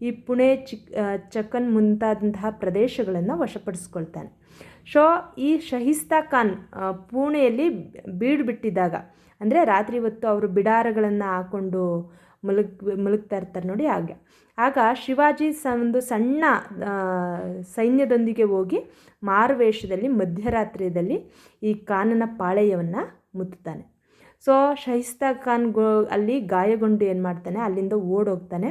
ಈ ಪುಣೆ ಚಿಕ್ ಚಕನ್ ಮುಂತಾದಂತಹ ಪ್ರದೇಶಗಳನ್ನು ವಶಪಡಿಸ್ಕೊಳ್ತಾನೆ. ಸೊ ಈ ಶಹಿಸ್ತಾ ಖಾನ್ ಪುಣೆಯಲ್ಲಿ ಬೀಡು ಬಿಟ್ಟಿದ್ದಾಗ. ಅಂದರೆ ರಾತ್ರಿ ಹೊತ್ತು ಅವರು ಬಿಡಾರಗಳನ್ನು ಹಾಕ್ಕೊಂಡು ಮಲಗ್, ಮಲಗ್ತಾ ಇರ್ತಾರೆ ನೋಡಿ ಹಾಗೆ. ಆಗ ಶಿವಾಜಿ ಸ ಒಂದು ಸಣ್ಣ ಸೈನ್ಯದೊಂದಿಗೆ ಹೋಗಿ ಮಾರುವೇಷದಲ್ಲಿ ಮಧ್ಯರಾತ್ರಿಯಲ್ಲಿ ಈ ಖಾನನ ಪಾಳೆಯವನ್ನು ಮುತ್ತುತ್ತಾನೆ. ಸೊ ಶಹಿಸ್ತಾ ಖಾನ್ ಗೋ, ಅಲ್ಲಿ ಗಾಯಗೊಂಡು ಏನು ಮಾಡ್ತಾನೆ, ಅಲ್ಲಿಂದ ಓಡೋಗ್ತಾನೆ.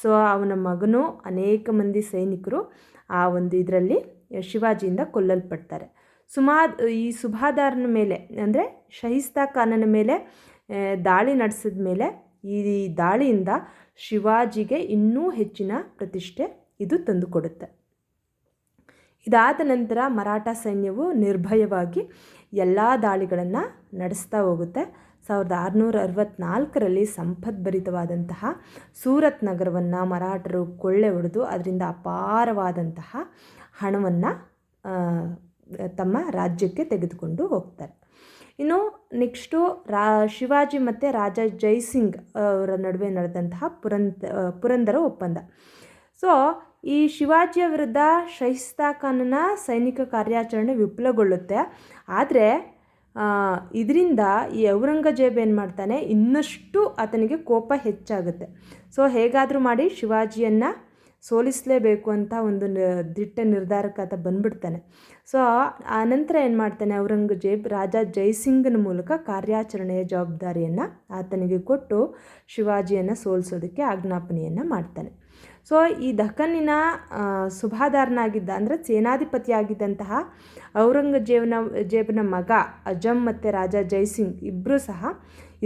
ಸೊ ಅವನ ಮಗನು ಅನೇಕ ಮಂದಿ ಸೈನಿಕರು ಆ ಒಂದು ಇದರಲ್ಲಿ ಶಿವಾಜಿಯಿಂದ ಕೊಲ್ಲಲ್ಪಡ್ತಾರೆ. ಸುಮಾ ಈ ಸುಭಾದಾರನ ಮೇಲೆ, ಅಂದರೆ ಶಹಿಸ್ತಾ ಖಾನನ ಮೇಲೆ ದಾಳಿ ನಡೆಸಿದ ಮೇಲೆ ಈ ದಾಳಿಯಿಂದ ಶಿವಾಜಿಗೆ ಇನ್ನೂ ಹೆಚ್ಚಿನ ಪ್ರತಿಷ್ಠೆ ಇದು ತಂದುಕೊಡುತ್ತೆ. ಇದಾದ ನಂತರ ಮರಾಠ ಸೈನ್ಯವು ನಿರ್ಭಯವಾಗಿ ಎಲ್ಲ ದಾಳಿಗಳನ್ನು ನಡೆಸ್ತಾ ಹೋಗುತ್ತೆ. ಸಾವಿರದ ಆರುನೂರ ಅರವತ್ತ್ನಾಲ್ಕರಲ್ಲಿ ಸಂಪದ್ಭರಿತವಾದಂತಹ ಸೂರತ್ ನಗರವನ್ನು ಮರಾಠರು ಕೊಳ್ಳೆ ಹೊಡೆದು ಅದರಿಂದ ಅಪಾರವಾದಂತಹ ಹಣವನ್ನು ತಮ್ಮ ರಾಜ್ಯಕ್ಕೆ ತೆಗೆದುಕೊಂಡು ಹೋಗ್ತಾರೆ. ಇನ್ನು ನೆಕ್ಸ್ಟು ರಾ, ಶಿವಾಜಿ ಮತ್ತು ರಾಜ ಜೈಸಿಂಗ್ ಅವರ ನಡುವೆ ನಡೆದಂತಹ ಪುರಂದ ಪುರಂದರ ಒಪ್ಪಂದ. ಸೊ, ಈ ಶಿವಾಜಿಯ ವಿರುದ್ಧ ಶೈಸ್ತಾ ಖಾನನ ಸೈನಿಕ ಕಾರ್ಯಾಚರಣೆ ವಿಫಲಗೊಳ್ಳುತ್ತೆ. ಆದರೆ ಇದರಿಂದ ಈ ಔರಂಗಜೇಬ್ ಏನು ಮಾಡ್ತಾನೆ? ಇನ್ನಷ್ಟು ಆತನಿಗೆ ಕೋಪ ಹೆಚ್ಚಾಗುತ್ತೆ. ಸೊ, ಹೇಗಾದರೂ ಮಾಡಿ ಶಿವಾಜಿಯನ್ನು ಸೋಲಿಸಲೇಬೇಕು ಅಂತ ಒಂದು ದಿಟ್ಟ ನಿರ್ಧಾರಕ್ಕೆ ಆತ ಬಂದ್ಬಿಡ್ತಾನೆ. ಸೊ ಆನಂತರ ಏನು ಮಾಡ್ತಾನೆ ಔರಂಗಜೇಬ್? ರಾಜ ಜೈಸಿಂಗನ ಮೂಲಕ ಕಾರ್ಯಾಚರಣೆಯ ಜವಾಬ್ದಾರಿಯನ್ನು ಆತನಿಗೆ ಕೊಟ್ಟು ಶಿವಾಜಿಯನ್ನು ಸೋಲಿಸೋದಕ್ಕೆ ಆಜ್ಞಾಪನೆಯನ್ನು ಮಾಡ್ತಾನೆ. ಸೊ ಈ ದಖನ್ನಿನ ಸುಭಾದಾರನಾಗಿದ್ದ, ಅಂದರೆ ಸೇನಾಧಿಪತಿಯಾಗಿದ್ದಂತಹ ಔರಂಗಜೇಬನ, ಜೇಬನ ಮಗ ಅಜಮ್ ಮತ್ತು ರಾಜ ಜೈಸಿಂಗ್ ಇಬ್ಬರೂ ಸಹ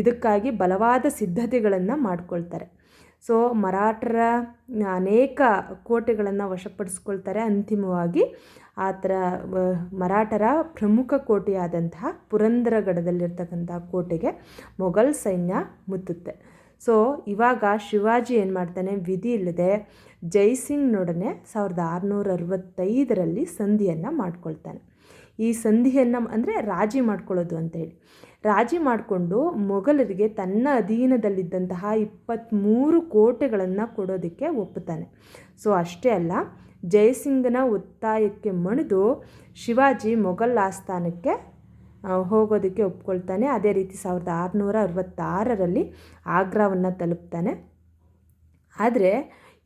ಇದಕ್ಕಾಗಿ ಬಲವಾದ ಸಿದ್ಧತೆಗಳನ್ನು ಮಾಡಿಕೊಳ್ತಾರೆ. ಸೊ ಮರಾಠರ ಅನೇಕ ಕೋಟೆಗಳನ್ನು ವಶಪಡಿಸ್ಕೊಳ್ತಾರೆ. ಅಂತಿಮವಾಗಿ ಆ ಥರ ಮರಾಠರ ಪ್ರಮುಖ ಕೋಟೆಯಾದಂತಹ ಪುರಂದರಗಡದಲ್ಲಿರ್ತಕ್ಕಂಥ ಕೋಟೆಗೆ ಮೊಘಲ್ ಸೈನ್ಯ ಮುತ್ತುತ್ತೆ. ಸೊ ಇವಾಗ ಶಿವಾಜಿ ಏನು ಮಾಡ್ತಾನೆ? ವಿಧಿ ಇಲ್ಲದೆ ಜೈಸಿಂಗ್ನೊಡನೆ ಸಾವಿರದ ಆರುನೂರ ಅರವತ್ತೈದರಲ್ಲಿ ಸಂಧಿಯನ್ನು ಮಾಡ್ಕೊಳ್ತಾನೆ. ಈ ಸಂಧಿಯನ್ನು ಅಂದರೆ ರಾಜಿ ಮಾಡ್ಕೊಳ್ಳೋದು ಅಂತೇಳಿ ರಾಜಿ ಮಾಡಿಕೊಂಡು ಮೊಘಲರಿಗೆ ತನ್ನ ಅಧೀನದಲ್ಲಿದ್ದಂತಹ ಇಪ್ಪತ್ತ್ಮೂರು ಕೋಟೆಗಳನ್ನು ಕೊಡೋದಕ್ಕೆ ಒಪ್ಪುತ್ತಾನೆ. ಸೊ ಅಷ್ಟೇ ಅಲ್ಲ ಜಯಸಿಂಗನ ಒತ್ತಾಯಕ್ಕೆ ಮಣಿದು ಶಿವಾಜಿ ಮೊಘಲ್ ಆಸ್ಥಾನಕ್ಕೆ ಹೋಗೋದಕ್ಕೆ ಒಪ್ಕೊಳ್ತಾನೆ. ಅದೇ ರೀತಿ ಸಾವಿರದ ಆರುನೂರ ಅರವತ್ತಾರರಲ್ಲಿ ಆಗ್ರಾವನ್ನು ತಲುಪ್ತಾನೆ. ಆದರೆ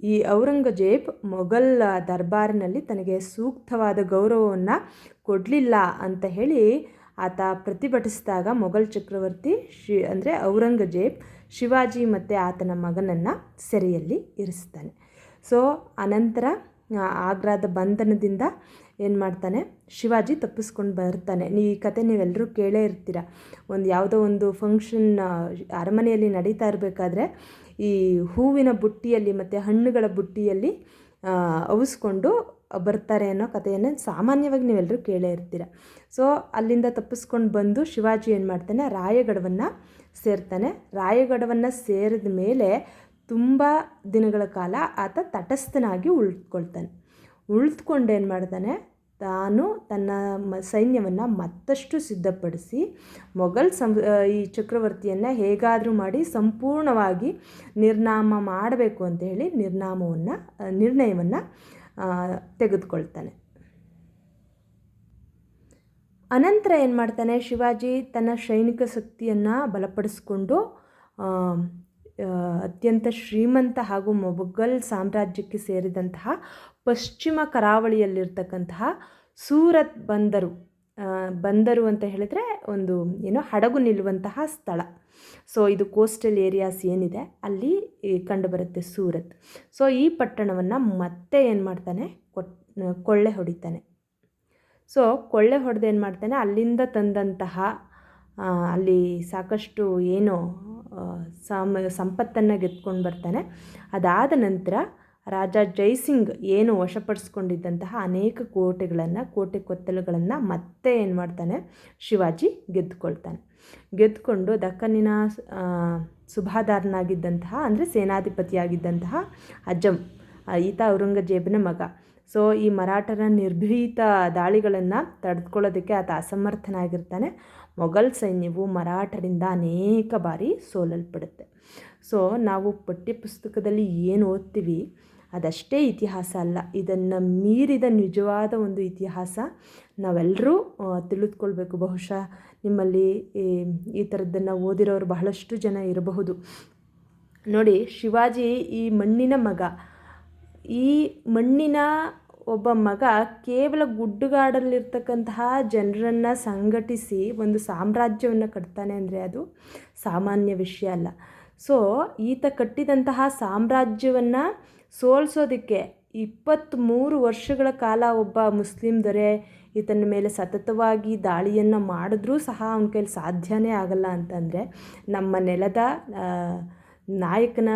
ಈ ಔರಂಗಜೇಬ್ ಮೊಘಲ್ ದರ್ಬಾರಿನಲ್ಲಿ ತನಗೆ ಸೂಕ್ತವಾದ ಗೌರವವನ್ನು ಕೊಡಲಿಲ್ಲ ಅಂತ ಹೇಳಿ ಆತ ಪ್ರತಿಭಟಿಸಿದಾಗ ಮೊಘಲ್ ಚಕ್ರವರ್ತಿ ಶಿ, ಅಂದರೆ ಔರಂಗಜೇಬ್ ಶಿವಾಜಿ ಮತ್ತು ಆತನ ಮಗನನ್ನು ಸೆರೆಯಲ್ಲಿ ಇರಿಸ್ತಾನೆ. ಸೊ, ಅನಂತರ ಆಗ್ರಾದ ಬಂಧನದಿಂದ ಏನು ಮಾಡ್ತಾನೆ? ಶಿವಾಜಿ ತಪ್ಪಿಸ್ಕೊಂಡು ಬರ್ತಾನೆ. ಈ ಕತೆ ನೀವೆಲ್ಲರೂ ಕೇಳೇ ಇರ್ತೀರ? ಒಂದು ಯಾವುದೋ ಒಂದು ಫಂಕ್ಷನ್ ಅರಮನೆಯಲ್ಲಿ ನಡೀತಾ ಇರಬೇಕಾದ್ರೆ ಈ ಹೂವಿನ ಬುಟ್ಟಿಯಲ್ಲಿ ಮತ್ತು ಹಣ್ಣುಗಳ ಬುಟ್ಟಿಯಲ್ಲಿ ಅವಿಸ್ಕೊಂಡು ಬರ್ತಾರೆ ಅನ್ನೋ ಕಥೆಯನ್ನು ಸಾಮಾನ್ಯವಾಗಿ ನೀವೆಲ್ಲರೂ ಕೇಳೇ ಇರ್ತೀರ? ಸೊ ಅಲ್ಲಿಂದ ತಪ್ಪಿಸ್ಕೊಂಡು ಬಂದು ಶಿವಾಜಿ ಏನು ಮಾಡ್ತಾನೆ? ರಾಯಗಡವನ್ನು ಸೇರ್ತಾನೆ. ರಾಯಗಡವನ್ನು ಸೇರಿದ ಮೇಲೆ ತುಂಬ ದಿನಗಳ ಕಾಲ ಆತ ತಟಸ್ಥನಾಗಿ ಉಳಿದುಕೊಳ್ತಾನೆ ಉಳಿದುಕೊಂಡು ಏನು ಮಾಡ್ತಾನೆ? ತಾನು ತನ್ನ ಮ, ಸೈನ್ಯವನ್ನು ಮತ್ತಷ್ಟು ಸಿದ್ಧಪಡಿಸಿ ಮೊಘಲ್ ಸಂ ಈ ಚಕ್ರವರ್ತಿಯನ್ನು ಹೇಗಾದರೂ ಮಾಡಿ ಸಂಪೂರ್ಣವಾಗಿ ನಿರ್ನಾಮ ಮಾಡಬೇಕು ಅಂತ ಹೇಳಿ ನಿರ್ನಾಮವನ್ನು ನಿರ್ಣಯವನ್ನು ತೆಗೆದುಕೊಳ್ತಾನೆ. ಅನಂತರ ಏನು ಮಾಡ್ತಾನೆ? ಶಿವಾಜಿ ತನ್ನ ಸೈನಿಕ ಶಕ್ತಿಯನ್ನು ಬಲಪಡಿಸ್ಕೊಂಡು ಅತ್ಯಂತ ಶ್ರೀಮಂತ ಹಾಗೂ ಮೊಘಲ್ ಸಾಮ್ರಾಜ್ಯಕ್ಕೆ ಸೇರಿದಂತಹ ಪಶ್ಚಿಮ ಕರಾವಳಿಯಲ್ಲಿರ್ತಕ್ಕಂತಹ ಸೂರತ್ ಬಂದರು ಬಂದರು ಅಂತ ಹೇಳಿದ್ರೆ ಒಂದು ಏನು ಹಡಗು ನಿಲ್ಲುವಂತಹ ಸ್ಥಳ. ಸೊ ಇದು ಕೋಸ್ಟಲ್ ಏರಿಯಾಸ್ ಏನಿದೆ, ಅಲ್ಲಿ ಕಂಡುಬರುತ್ತೆ ಸೂರತ್. ಸೊ ಈ ಪಟ್ಟಣವನ್ನು ಮತ್ತೆ ಏನು ಮಾಡ್ತಾನೆ? ಕೊಳ್ಳೆ ಹೊಡಿತಾನೆ. ಸೊ ಕೊಳ್ಳೆ ಹೊಡೆದು ಏನು ಮಾಡ್ತಾನೆ? ಅಲ್ಲಿಂದ ತಂದಂತಹ ಅಲ್ಲಿ ಸಾಕಷ್ಟು ಏನು ಸಾಮ, ಸಂಪತ್ತನ್ನು ಗೆದ್ಕೊಂಡು ಬರ್ತಾನೆ. ಅದಾದ ನಂತರ ರಾಜ ಜೈಸಿಂಗ್ ಏನು ವಶಪಡಿಸ್ಕೊಂಡಿದ್ದಂತಹ ಅನೇಕ ಕೋಟೆಗಳನ್ನು, ಕೋಟೆ ಕೊತ್ತಲುಗಳನ್ನು ಮತ್ತೆ ಏನು ಮಾಡ್ತಾನೆ? ಶಿವಾಜಿ ಗೆದ್ದುಕೊಳ್ತಾನೆ. ಗೆದ್ದುಕೊಂಡು ದಕ್ಕನ್ನಿನ ಸುಭಾದಾರನಾಗಿದ್ದಂತಹ, ಅಂದರೆ ಸೇನಾಧಿಪತಿಯಾಗಿದ್ದಂತಹ ಅಜಮ್ ಈತ ಔರಂಗಜೇಬನ ಮಗ. ಸೊ ಈ ಮರಾಠರ ನಿರ್ಭೀತ ದಾಳಿಗಳನ್ನು ತಡೆದುಕೊಳ್ಳೋದಕ್ಕೆ ಆತ ಅಸಮರ್ಥನಾಗಿರ್ತಾನೆ. ಮೊಘಲ್ ಸೈನ್ಯವು ಮರಾಠರಿಂದ ಅನೇಕ ಬಾರಿ ಸೋಲಲ್ಪಡುತ್ತೆ. ಸೊ ನಾವು ಪಠ್ಯಪುಸ್ತಕದಲ್ಲಿ ಏನು ಓದ್ತೀವಿ? ಅದಷ್ಟೇ ಇತಿಹಾಸ ಅಲ್ಲ. ಇದನ್ನು ಮೀರಿದ ನಿಜವಾದ ಒಂದು ಇತಿಹಾಸ ನಾವೆಲ್ಲರೂ ತಿಳಿದುಕೊಳ್ಬೇಕು ಬಹುಶಃ ನಿಮ್ಮಲ್ಲಿ ಈ ಥರದ್ದನ್ನು ಓದಿರೋರು ಬಹಳಷ್ಟು ಜನ ಇರಬಹುದು. ನೋಡಿ, ಶಿವಾಜಿ ಈ ಮಣ್ಣಿನ ಮಗ. ಈ ಮಣ್ಣಿನ ಒಬ್ಬ ಮಗ ಕೇವಲ ಗುಡ್ಡುಗಾಡಲ್ಲಿರ್ತಕ್ಕಂತಹ ಜನರನ್ನು ಸಂಘಟಿಸಿ ಒಂದು ಸಾಮ್ರಾಜ್ಯವನ್ನು ಕಟ್ತಾನೆ ಅಂದರೆ ಅದು ಸಾಮಾನ್ಯ ವಿಷಯ ಅಲ್ಲ. ಸೊ, ಈತ ಕಟ್ಟಿದಂತಹ ಸಾಮ್ರಾಜ್ಯವನ್ನು ಸೋಲಿಸೋದಕ್ಕೆ ಇಪ್ಪತ್ತ್ಮೂರು ವರ್ಷಗಳ ಕಾಲ ಒಬ್ಬ ಮುಸ್ಲಿಂ ದೊರೆ ಈತನ ಮೇಲೆ ಸತತವಾಗಿ ದಾಳಿಯನ್ನು ಮಾಡಿದ್ರೂ ಸಹ ಅವನ ಕೈಲಿ ಸಾಧ್ಯನೇ ಆಗಲ್ಲ ಅಂತಂದರೆ ನಮ್ಮ ನೆಲದ ನಾಯಕನ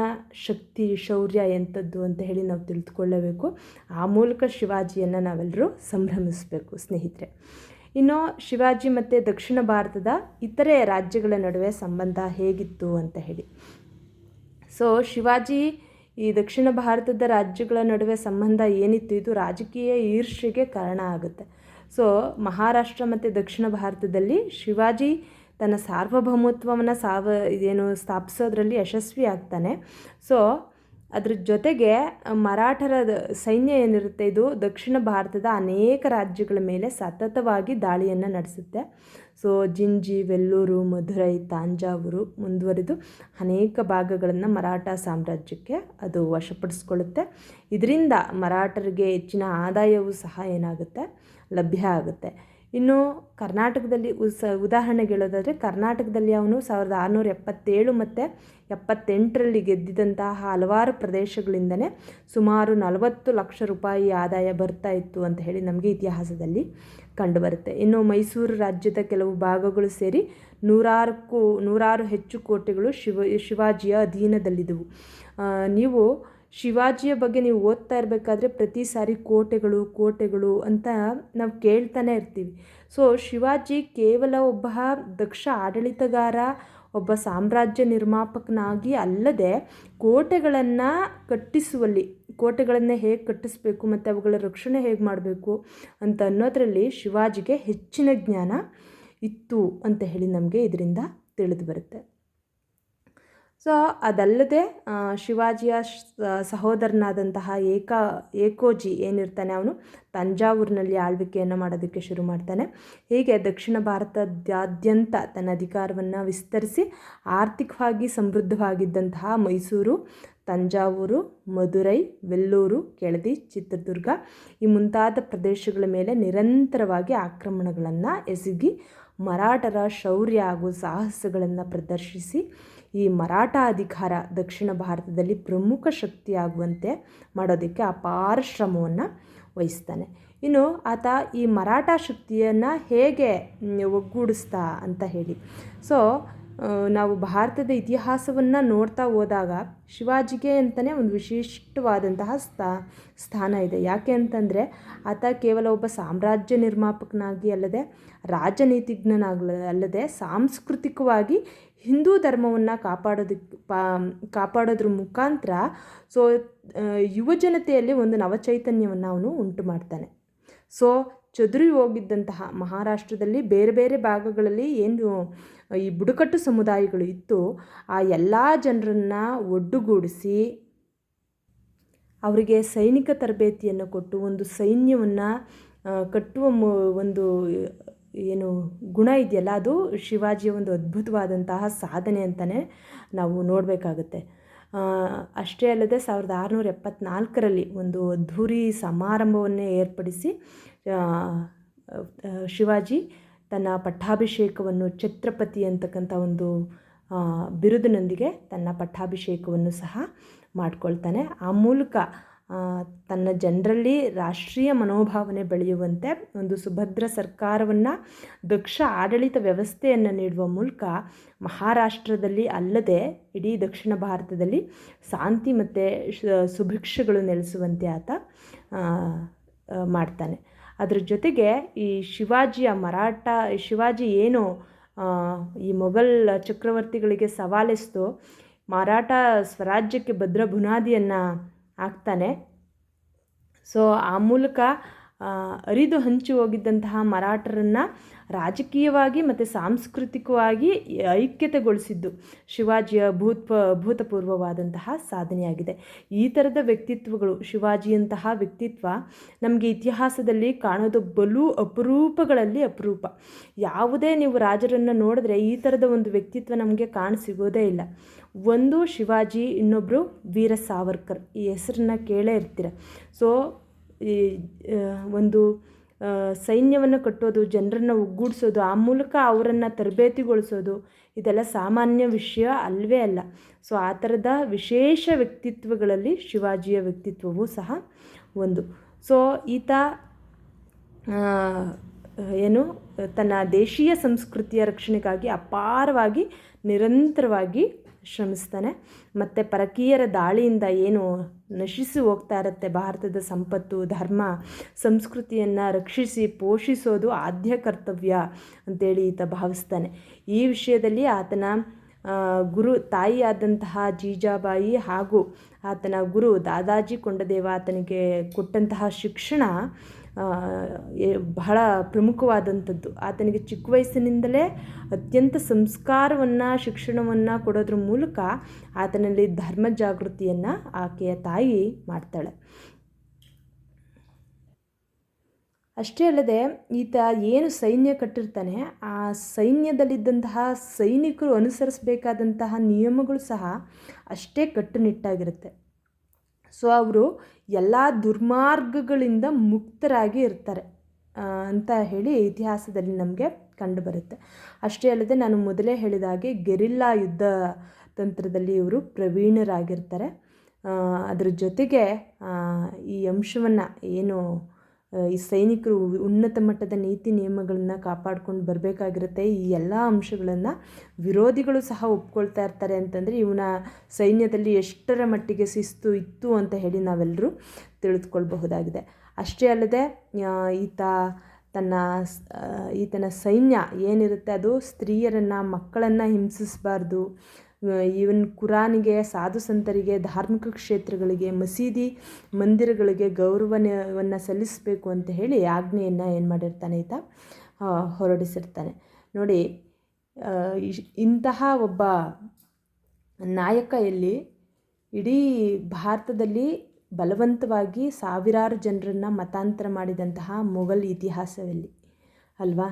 ಶಕ್ತಿ, ಶೌರ್ಯ ಎಂಥದ್ದು ಅಂತ ಹೇಳಿ ನಾವು ತಿಳಿದುಕೊಳ್ಳಬೇಕು. ಆ ಮೂಲಕ ಶಿವಾಜಿಯನ್ನು ನಾವೆಲ್ಲರೂ ಸಂಭ್ರಮಿಸಬೇಕು ಸ್ನೇಹಿತರೆ. ಇನ್ನು ಶಿವಾಜಿ ಮತ್ತು ದಕ್ಷಿಣ ಭಾರತದ ಇತರೆ ರಾಜ್ಯಗಳ ನಡುವೆ ಸಂಬಂಧ ಹೇಗಿತ್ತು ಅಂತ ಹೇಳಿ. ಸೊ ಶಿವಾಜಿ ಈ ದಕ್ಷಿಣ ಭಾರತದ ರಾಜ್ಯಗಳ ನಡುವೆ ಸಂಬಂಧ ಏನಿತ್ತು? ಇದು ರಾಜಕೀಯ ಈರ್ಷೆಗೆ ಕಾರಣ ಆಗುತ್ತೆ. ಸೊ ಮಹಾರಾಷ್ಟ್ರ ಮತ್ತು ದಕ್ಷಿಣ ಭಾರತದಲ್ಲಿ ಶಿವಾಜಿ ತನ್ನ ಸಾರ್ವಭೌಮತ್ವವನ್ನು ಸಾವ, ಏನು ಸ್ಥಾಪಿಸೋದ್ರಲ್ಲಿ ಯಶಸ್ವಿ ಆಗ್ತಾನೆ. ಸೊ ಅದ್ರ ಜೊತೆಗೆ ಮರಾಠರ ಸೈನ್ಯ ಏನಿರುತ್ತೆ? ಇದು ದಕ್ಷಿಣ ಭಾರತದ ಅನೇಕ ರಾಜ್ಯಗಳ ಮೇಲೆ ಸತತವಾಗಿ ದಾಳಿಯನ್ನು ನಡೆಸುತ್ತೆ. ಸೊ ಜಿಂಜಿ, ವೆಲ್ಲೂರು, ಮಧುರೈ, ತಾಂಜಾವೂರು ಮುಂದುವರಿದು ಅನೇಕ ಭಾಗಗಳನ್ನು ಮರಾಠ ಸಾಮ್ರಾಜ್ಯಕ್ಕೆ ಅದು ವಶಪಡಿಸ್ಕೊಳ್ಳುತ್ತೆ. ಇದರಿಂದ ಮರಾಠರಿಗೆ ಹೆಚ್ಚಿನ ಆದಾಯವೂ ಸಹ ಏನಾಗುತ್ತೆ? ಲಭ್ಯ ಆಗುತ್ತೆ. ಇನ್ನು ಕರ್ನಾಟಕದಲ್ಲಿ ಉಸ, ಉದಾಹರಣೆಗೆ ಹೇಳೋದಾದರೆ ಕರ್ನಾಟಕದಲ್ಲಿ ಅವನು ಸಾವಿರದ ಆರುನೂರ ಎಪ್ಪತ್ತೇಳು ಮತ್ತು ಎಪ್ಪತ್ತೆಂಟರಲ್ಲಿ ಗೆದ್ದಿದಂತಹ ಹಲವಾರು ಪ್ರದೇಶಗಳಿಂದನೇ ಸುಮಾರು ನಲವತ್ತು ಲಕ್ಷ ರೂಪಾಯಿ ಆದಾಯ ಬರ್ತಾ ಇತ್ತು ಅಂತ ಹೇಳಿ ನಮಗೆ ಇತಿಹಾಸದಲ್ಲಿ ಕಂಡುಬರುತ್ತೆ. ಇನ್ನು ಮೈಸೂರು ರಾಜ್ಯದ ಕೆಲವು ಭಾಗಗಳು ಸೇರಿ ನೂರಾರಕ್ಕೂ ನೂರಾರು ಹೆಚ್ಚು ಕೋಟೆಗಳು ಶಿವ, ಶಿವಾಜಿಯ ಅಧೀನದಲ್ಲಿದ್ದವು. ನೀವು ಶಿವಾಜಿಯ ಬಗ್ಗೆ ನೀವು ಓದ್ತಾ ಇರಬೇಕಾದ್ರೆ ಪ್ರತಿ ಸಾರಿ ಕೋಟೆಗಳು ಕೋಟೆಗಳು ಅಂತ ನಾವು ಕೇಳ್ತಾನೆ ಇರ್ತೀವಿ. ಸೊ ಶಿವಾಜಿ ಕೇವಲ ಒಬ್ಬ ದಕ್ಷ ಆಡಳಿತಗಾರ, ಒಬ್ಬ ಸಾಮ್ರಾಜ್ಯ ನಿರ್ಮಾಪಕನಾಗಿ ಅಲ್ಲದೆ ಕೋಟೆಗಳನ್ನು ಕಟ್ಟಿಸುವಲ್ಲಿ, ಕೋಟೆಗಳನ್ನು ಹೇಗೆ ಕಟ್ಟಿಸ್ಬೇಕು ಮತ್ತು ಅವುಗಳ ರಕ್ಷಣೆ ಹೇಗೆ ಮಾಡಬೇಕು ಅಂತ ಅನ್ನೋದರಲ್ಲಿ ಶಿವಾಜಿಗೆ ಹೆಚ್ಚಿನ ಜ್ಞಾನ ಇತ್ತು ಅಂತ ಹೇಳಿ ನಮಗೆ ಇದರಿಂದ ತಿಳಿದು ಬರುತ್ತೆ. ಸೊ ಅದಲ್ಲದೆ ಶಿವಾಜಿಯ ಸಹೋದರನಾದಂತಹ ಏಕ, ಏಕೋಜಿ ಏನಿರ್ತಾನೆ ಅವನು, ತಂಜಾವೂರಿನಲ್ಲಿ ಆಳ್ವಿಕೆಯನ್ನು ಮಾಡೋದಕ್ಕೆ ಶುರು ಮಾಡ್ತಾನೆ. ಹೀಗೆ ದಕ್ಷಿಣ ಭಾರತದಾದ್ಯಂತ ತನ್ನ ಅಧಿಕಾರವನ್ನು ವಿಸ್ತರಿಸಿ, ಆರ್ಥಿಕವಾಗಿ ಸಮೃದ್ಧವಾಗಿದ್ದಂತಹ ಮೈಸೂರು, ತಂಜಾವೂರು, ಮಧುರೈ, ವೆಲ್ಲೂರು, ಕೆಳದಿ, ಚಿತ್ರದುರ್ಗ ಈ ಮುಂತಾದ ಪ್ರದೇಶಗಳ ಮೇಲೆ ನಿರಂತರವಾಗಿ ಆಕ್ರಮಣಗಳನ್ನು ಎಸಗಿ, ಮರಾಠರ ಶೌರ್ಯ ಹಾಗೂ ಸಾಹಸಗಳನ್ನು ಪ್ರದರ್ಶಿಸಿ ಈ ಮರಾಠ ಅಧಿಕಾರ ದಕ್ಷಿಣ ಭಾರತದಲ್ಲಿ ಪ್ರಮುಖ ಶಕ್ತಿಯಾಗುವಂತೆ ಮಾಡೋದಕ್ಕೆ ಅಪಾರ ಶ್ರಮವನ್ನು ವಹಿಸ್ತಾನೆ. ಇನ್ನು ಆತ ಈ ಮರಾಠ ಶಕ್ತಿಯನ್ನು ಹೇಗೆ ಒಗ್ಗೂಡಿಸ್ತಾ ಅಂತ ಹೇಳಿ. ಸೊ ನಾವು ಭಾರತದ ಇತಿಹಾಸವನ್ನು ನೋಡ್ತಾ ಹೋದಾಗ ಶಿವಾಜಿಗೆ ಅಂತಲೇ ಒಂದು ವಿಶಿಷ್ಟವಾದಂತಹ ಸ್ಥಾ, ಸ್ಥಾನ ಇದೆ. ಯಾಕೆ ಅಂತಂದರೆ ಆತ ಕೇವಲ ಒಬ್ಬ ಸಾಮ್ರಾಜ್ಯ ನಿರ್ಮಾಪಕನಾಗಿ ಅಲ್ಲದೆ ರಾಜನೀತಿಜ್ಞನಾಗಲ, ಅಲ್ಲದೆ ಸಾಂಸ್ಕೃತಿಕವಾಗಿ ಹಿಂದೂ ಧರ್ಮವನ್ನು ಕಾಪಾಡೋದಕ್ಕೆ ಪಾ, ಕಾಪಾಡೋದ್ರ ಮುಖಾಂತರ ಸೊ ಯುವಜನತೆಯಲ್ಲಿ ಒಂದು ನವಚೈತನ್ಯವನ್ನು ಅವನು ಉಂಟು ಮಾಡ್ತಾನೆ. ಸೊ, ಚದುರಿ ಹೋಗಿದ್ದಂತಹ ಮಹಾರಾಷ್ಟ್ರದಲ್ಲಿ ಬೇರೆ ಬೇರೆ ಭಾಗಗಳಲ್ಲಿ ಏನು, ಈ ಬುಡಕಟ್ಟು ಸಮುದಾಯಗಳು ಇತ್ತು, ಆ ಎಲ್ಲ ಜನರನ್ನು ಒಡ್ಡುಗೂಡಿಸಿ ಅವರಿಗೆ ಸೈನಿಕ ತರಬೇತಿಯನ್ನು ಕೊಟ್ಟು ಒಂದು ಸೈನ್ಯವನ್ನು ಕಟ್ಟುವ ಒಂದು ಏನು ಗುಣ ಇದೆಯಲ್ಲ, ಅದು ಶಿವಾಜಿಯ ಒಂದು ಅದ್ಭುತವಾದಂತಹ ಸಾಧನೆ ಅಂತಲೇ ನಾವು ನೋಡಬೇಕಾಗುತ್ತೆ. ಅಷ್ಟೇ ಅಲ್ಲದೆ ಸಾವಿರದ ಆರುನೂರ ಎಪ್ಪತ್ನಾಲ್ಕರಲ್ಲಿ ಒಂದು ಅದ್ಧೂರಿ ಸಮಾರಂಭವನ್ನೇ ಏರ್ಪಡಿಸಿ ಶಿವಾಜಿ ತನ್ನ ಪಟ್ಟಾಭಿಷೇಕವನ್ನು ಛತ್ರಪತಿ ಅಂತಕ್ಕಂಥ ಒಂದು ಬಿರುದಿನೊಂದಿಗೆ ತನ್ನ ಪಟ್ಟಾಭಿಷೇಕವನ್ನು ಸಹ ಮಾಡ್ಕೊಳ್ತಾನೆ. ಆ ಮೂಲಕ ತನ್ನ ಜನರಲ್ಲಿ ರಾಷ್ಟ್ರೀಯ ಮನೋಭಾವನೆ ಬೆಳೆಯುವಂತೆ ಒಂದು ಸುಭದ್ರ ಸರ್ಕಾರವನ್ನು ದಕ್ಷ ಆಡಳಿತ ವ್ಯವಸ್ಥೆಯನ್ನು ನೀಡುವ ಮೂಲಕ ಮಹಾರಾಷ್ಟ್ರದಲ್ಲಿ ಅಲ್ಲದೆ ಇಡೀ ದಕ್ಷಿಣ ಭಾರತದಲ್ಲಿ ಶಾಂತಿ ಮತ್ತು ಸುಭಿಕ್ಷಗಳು ನೆಲೆಸುವಂತೆ ಆತ ಮಾಡ್ತಾನೆ. ಅದರ ಜೊತೆಗೆ ಈ ಶಿವಾಜಿಯ ಮರಾಠ, ಶಿವಾಜಿ ಏನು ಈ ಮೊಘಲ್ ಚಕ್ರವರ್ತಿಗಳಿಗೆ ಸವಾಲೆಸ್ತು ಮರಾಠ ಸ್ವರಾಜ್ಯಕ್ಕೆ ಭದ್ರ ಬುನಾದಿಯನ್ನು ಹಾಕ್ತಾನೆ ಸೊ ಆ ಮೂಲಕ ಅರಿದು ಹಂಚಿ ಹೋಗಿದ್ದಂತಹ ಮರಾಠರನ್ನು ರಾಜಕೀಯವಾಗಿ ಮತ್ತು ಸಾಂಸ್ಕೃತಿಕವಾಗಿ ಐಕ್ಯತೆಗೊಳಿಸಿದ್ದು ಶಿವಾಜಿಯ ಭೂತ್ ಭೂತಪೂರ್ವವಾದಂತಹ ಸಾಧನೆಯಾಗಿದೆ. ಈ ಥರದ ವ್ಯಕ್ತಿತ್ವಗಳು ಶಿವಾಜಿಯಂತಹ ವ್ಯಕ್ತಿತ್ವ ನಮಗೆ ಇತಿಹಾಸದಲ್ಲಿ ಕಾಣೋದು ಬಲು ಅಪರೂಪಗಳಲ್ಲಿ ಅಪರೂಪ. ಯಾವುದೇ ನೀವು ರಾಜರನ್ನು ನೋಡಿದ್ರೆ ಈ ಥರದ ಒಂದು ವ್ಯಕ್ತಿತ್ವ ನಮಗೆ ಕಾಣಸಿಗೋದೇ ಇಲ್ಲ. ಒಂದು ಶಿವಾಜಿ ಇನ್ನೊಬ್ಬರು ವೀರ ಸಾವರ್ಕರ್ ಈ ಹೆಸರನ್ನ ಕೇಳೇ ಇರ್ತೀರ. ಸೊ ಈ ಒಂದು ಸೈನ್ಯವನ್ನು ಕಟ್ಟೋದು, ಜನರನ್ನು ಒಗ್ಗೂಡಿಸೋದು, ಆ ಮೂಲಕ ಅವರನ್ನು ತರಬೇತಿಗೊಳಿಸೋದು, ಇದೆಲ್ಲ ಸಾಮಾನ್ಯ ವಿಷಯ ಅಲ್ಲವೇ ಅಲ್ಲ. ಸೊ, ಆ ಥರದ ವಿಶೇಷ ವ್ಯಕ್ತಿತ್ವಗಳಲ್ಲಿ ಶಿವಾಜಿಯ ವ್ಯಕ್ತಿತ್ವವೂ ಸಹ ಒಂದು. ಸೊ, ಈತ ಏನು, ತನ್ನ ದೇಶೀಯ ಸಂಸ್ಕೃತಿಯ ರಕ್ಷಣೆಗಾಗಿ ಅಪಾರವಾಗಿ, ನಿರಂತರವಾಗಿ ಶ್ರಮಿಸ್ತಾನೆ. ಮತ್ತು ಪರಕೀಯರ ದಾಳಿಯಿಂದ ಏನು ನಶಿಸಿ ಹೋಗ್ತಾ ಇರುತ್ತೆ ಭಾರತದ ಸಂಪತ್ತು, ಧರ್ಮ, ಸಂಸ್ಕೃತಿಯನ್ನು ರಕ್ಷಿಸಿ ಪೋಷಿಸೋದು ಆದ್ಯ ಕರ್ತವ್ಯ ಅಂತೇಳಿ ಈತ ಭಾವಿಸ್ತಾನೆ. ಈ ವಿಷಯದಲ್ಲಿ ಆತನ ಗುರು ತಾಯಿಯಾದಂತಹ ಜೀಜಾಬಾಯಿ ಹಾಗೂ ಆತನ ಗುರು ದಾದಾಜಿ ಕೊಂಡದೇವ ಆತನಿಗೆ ಕೊಟ್ಟಂತಹ ಶಿಕ್ಷಣ ಬಹಳ ಪ್ರಮುಖವಾದಂಥದ್ದು. ಆತನಿಗೆ ಚಿಕ್ಕ ವಯಸ್ಸಿನಿಂದಲೇ ಅತ್ಯಂತ ಸಂಸ್ಕಾರವನ್ನು, ಶಿಕ್ಷಣವನ್ನು ಕೊಡೋದ್ರ ಮೂಲಕ ಆತನಲ್ಲಿ ಧರ್ಮ ಜಾಗೃತಿಯನ್ನು ಆಕೆಯ ತಾಯಿ ಮಾಡ್ತಾಳೆ. ಅಷ್ಟೇ ಅಲ್ಲದೆ ಈತ ಏನು ಸೈನ್ಯ ಕಟ್ಟಿರ್ತಾನೆ, ಆ ಸೈನ್ಯದಲ್ಲಿದ್ದಂತಹ ಸೈನಿಕರು ಅನುಸರಿಸಬೇಕಾದಂತಹ ನಿಯಮಗಳು ಸಹ ಅಷ್ಟೇ ಕಟ್ಟುನಿಟ್ಟಾಗಿರುತ್ತೆ. ಸೊ ಅವರು ಎಲ್ಲ ದುರ್ಮಾರ್ಗಗಳಿಂದ ಮುಕ್ತರಾಗಿ ಇರ್ತಾರೆ. ಅಂತ ಹೇಳಿ ಇತಿಹಾಸದಲ್ಲಿ ನಮಗೆ ಕಂಡುಬರುತ್ತೆ. ಅಷ್ಟೇ ಅಲ್ಲದೆ ನಾನು ಮೊದಲೇ ಹೇಳಿದ ಹಾಗೆ ಗೆರಿಲ್ಲಾ ಯುದ್ಧ ತಂತ್ರದಲ್ಲಿ ಇವರು ಪ್ರವೀಣರಾಗಿರ್ತಾರೆ. ಅದರ ಜೊತೆಗೆ ಈ ಅಂಶವನ್ನು ಏನು ಈ ಸೈನಿಕರು ಉನ್ನತ ಮಟ್ಟದ ನೀತಿ ನಿಯಮಗಳನ್ನು ಕಾಪಾಡ್ಕೊಂಡು ಬರಬೇಕಾಗಿರುತ್ತೆ. ಈ ಎಲ್ಲ ಅಂಶಗಳನ್ನು ವಿರೋಧಿಗಳು ಸಹ ಒಪ್ಕೊಳ್ತಾ ಇರ್ತಾರೆ ಅಂತಂದರೆ ಇವನ ಸೈನ್ಯದಲ್ಲಿ ಎಷ್ಟರ ಮಟ್ಟಿಗೆ ಶಿಸ್ತು ಇತ್ತು ಅಂತ ಹೇಳಿ ನಾವೆಲ್ಲರೂ ತಿಳಿದುಕೊಳ್ಬಹುದಾಗಿದೆ. ಅಷ್ಟೇ ಅಲ್ಲದೆ ಈತ ತನ್ನ ಈತನ ಸೈನ್ಯ ಏನಿರುತ್ತೆ ಅದು ಸ್ತ್ರೀಯರನ್ನು, ಮಕ್ಕಳನ್ನು ಹಿಂಸಿಸಬಾರ್ದು. ಇವನ್ ಕುರಾನಿಗೆ, ಸಾಧು ಸಂತರಿಗೆ, ಧಾರ್ಮಿಕ ಕ್ಷೇತ್ರಗಳಿಗೆ, ಮಸೀದಿ ಮಂದಿರಗಳಿಗೆ ಗೌರವನವನ್ನು ಸಲ್ಲಿಸಬೇಕು ಅಂತ ಹೇಳಿ ಆಜ್ಞೆಯನ್ನು ಏನು ಮಾಡಿರ್ತಾನೆ ಈತ? ಹೊರಡಿಸಿರ್ತಾನೆ. ನೋಡಿ ಇಂತಹ ಒಬ್ಬ ನಾಯಕ ಇಲ್ಲಿ ಇಡೀ ಭಾರತದಲ್ಲಿ ಬಲವಂತವಾಗಿ ಸಾವಿರಾರು ಜನರನ್ನು ಮತಾಂತರ ಮಾಡಿದಂತಹ ಮೊಘಲ್ ಇತಿಹಾಸದಲ್ಲಿ ಅಲ್ವಾ?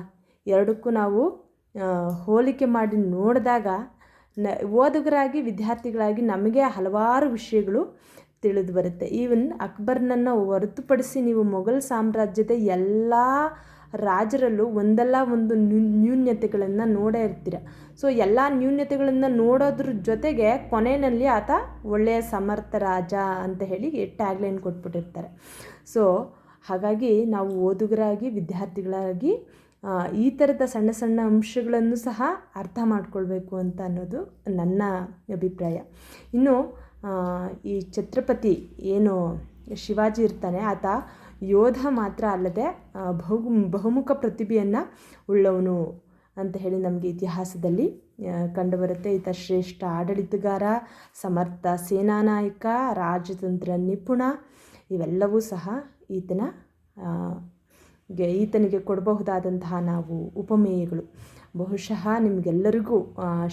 ಎರಡಕ್ಕೂ ನಾವು ಹೋಲಿಕೆ ಮಾಡಿ ನೋಡಿದಾಗ ನ, ಓದುಗರಾಗಿ, ವಿದ್ಯಾರ್ಥಿಗಳಾಗಿ ನಮಗೆ ಹಲವಾರು ವಿಷಯಗಳು ತಿಳಿದು ಬರುತ್ತೆ. ಈವನ್ ಅಕ್ಬರ್ನನ್ನು ಹೊರತುಪಡಿಸಿ ನೀವು ಮೊಘಲ್ ಸಾಮ್ರಾಜ್ಯದ ಎಲ್ಲ ರಾಜರಲ್ಲೂ ಒಂದಲ್ಲ ಒಂದು ನ್ಯೂನ್ಯತೆಗಳನ್ನು ನೋಡೇ ಇರ್ತೀರ. ಸೊ ಎಲ್ಲ ನ್ಯೂನ್ಯತೆಗಳನ್ನು ನೋಡೋದ್ರ ಜೊತೆಗೆ ಕೊನೆಯಲ್ಲಿ ಆತ ಒಳ್ಳೆಯ ಸಮರ್ಥ ರಾಜ ಅಂತ ಹೇಳಿ ಟ್ಯಾಗ್ಲೈನ್ ಕೊಟ್ಬಿಟ್ಟಿರ್ತಾರೆ. ಸೊ ಹಾಗಾಗಿ ನಾವು ಓದುಗರಾಗಿ, ವಿದ್ಯಾರ್ಥಿಗಳಾಗಿ ಈ ಥರದ ಸಣ್ಣ ಸಣ್ಣ ಅಂಶಗಳನ್ನು ಸಹ ಅರ್ಥ ಮಾಡ್ಕೊಳ್ಬೇಕು ಅಂತ ಅನ್ನೋದು ನನ್ನ ಅಭಿಪ್ರಾಯ. ಇನ್ನು ಈ ಛತ್ರಪತಿ ಏನು ಶಿವಾಜಿ ಇರ್ತಾನೆ, ಆತ ಯೋಧ ಮಾತ್ರ ಅಲ್ಲದೆ ಬಹು, ಬಹುಮುಖ ಪ್ರತಿಭೆಯನ್ನು ಉಳ್ಳವನು ಅಂತ ಹೇಳಿ ನಮಗೆ ಇತಿಹಾಸದಲ್ಲಿ ಕಂಡುಬರುತ್ತೆ. ಈತ ಶ್ರೇಷ್ಠ ಆಡಳಿತಗಾರ, ಸಮರ್ಥ ಸೇನಾನಾಯಕ, ರಾಜತಂತ್ರ ನಿಪುಣ, ಇವೆಲ್ಲವೂ ಸಹ ಈತನ ಈತನಿಗೆ ಕೊಡಬಹುದಾದಂತಹ ನಾವು ಉಪಮೇಯಗಳು. ಬಹುಶಃ ನಿಮಗೆಲ್ಲರಿಗೂ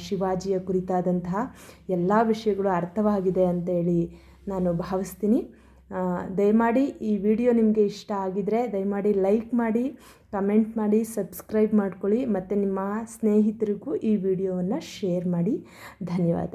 ಶಿವಾಜಿಯ ಕುರಿತಾದಂತಹ ಎಲ್ಲ ವಿಷಯಗಳು ಅರ್ಥವಾಗಿದೆ ಅಂತೇಳಿ ನಾನು ಭಾವಿಸ್ತೀನಿ. ದಯಮಾಡಿ ಈ ವಿಡಿಯೋ ನಿಮಗೆ ಇಷ್ಟ ಆಗಿದರೆ ದಯಮಾಡಿ ಲೈಕ್ ಮಾಡಿ, ಕಮೆಂಟ್ ಮಾಡಿ, ಸಬ್ಸ್ಕ್ರೈಬ್ ಮಾಡ್ಕೊಳ್ಳಿ. ಮತ್ತು ನಿಮ್ಮ ಸ್ನೇಹಿತರಿಗೂ ಈ ವಿಡಿಯೋವನ್ನು ಶೇರ್ ಮಾಡಿ. ಧನ್ಯವಾದ.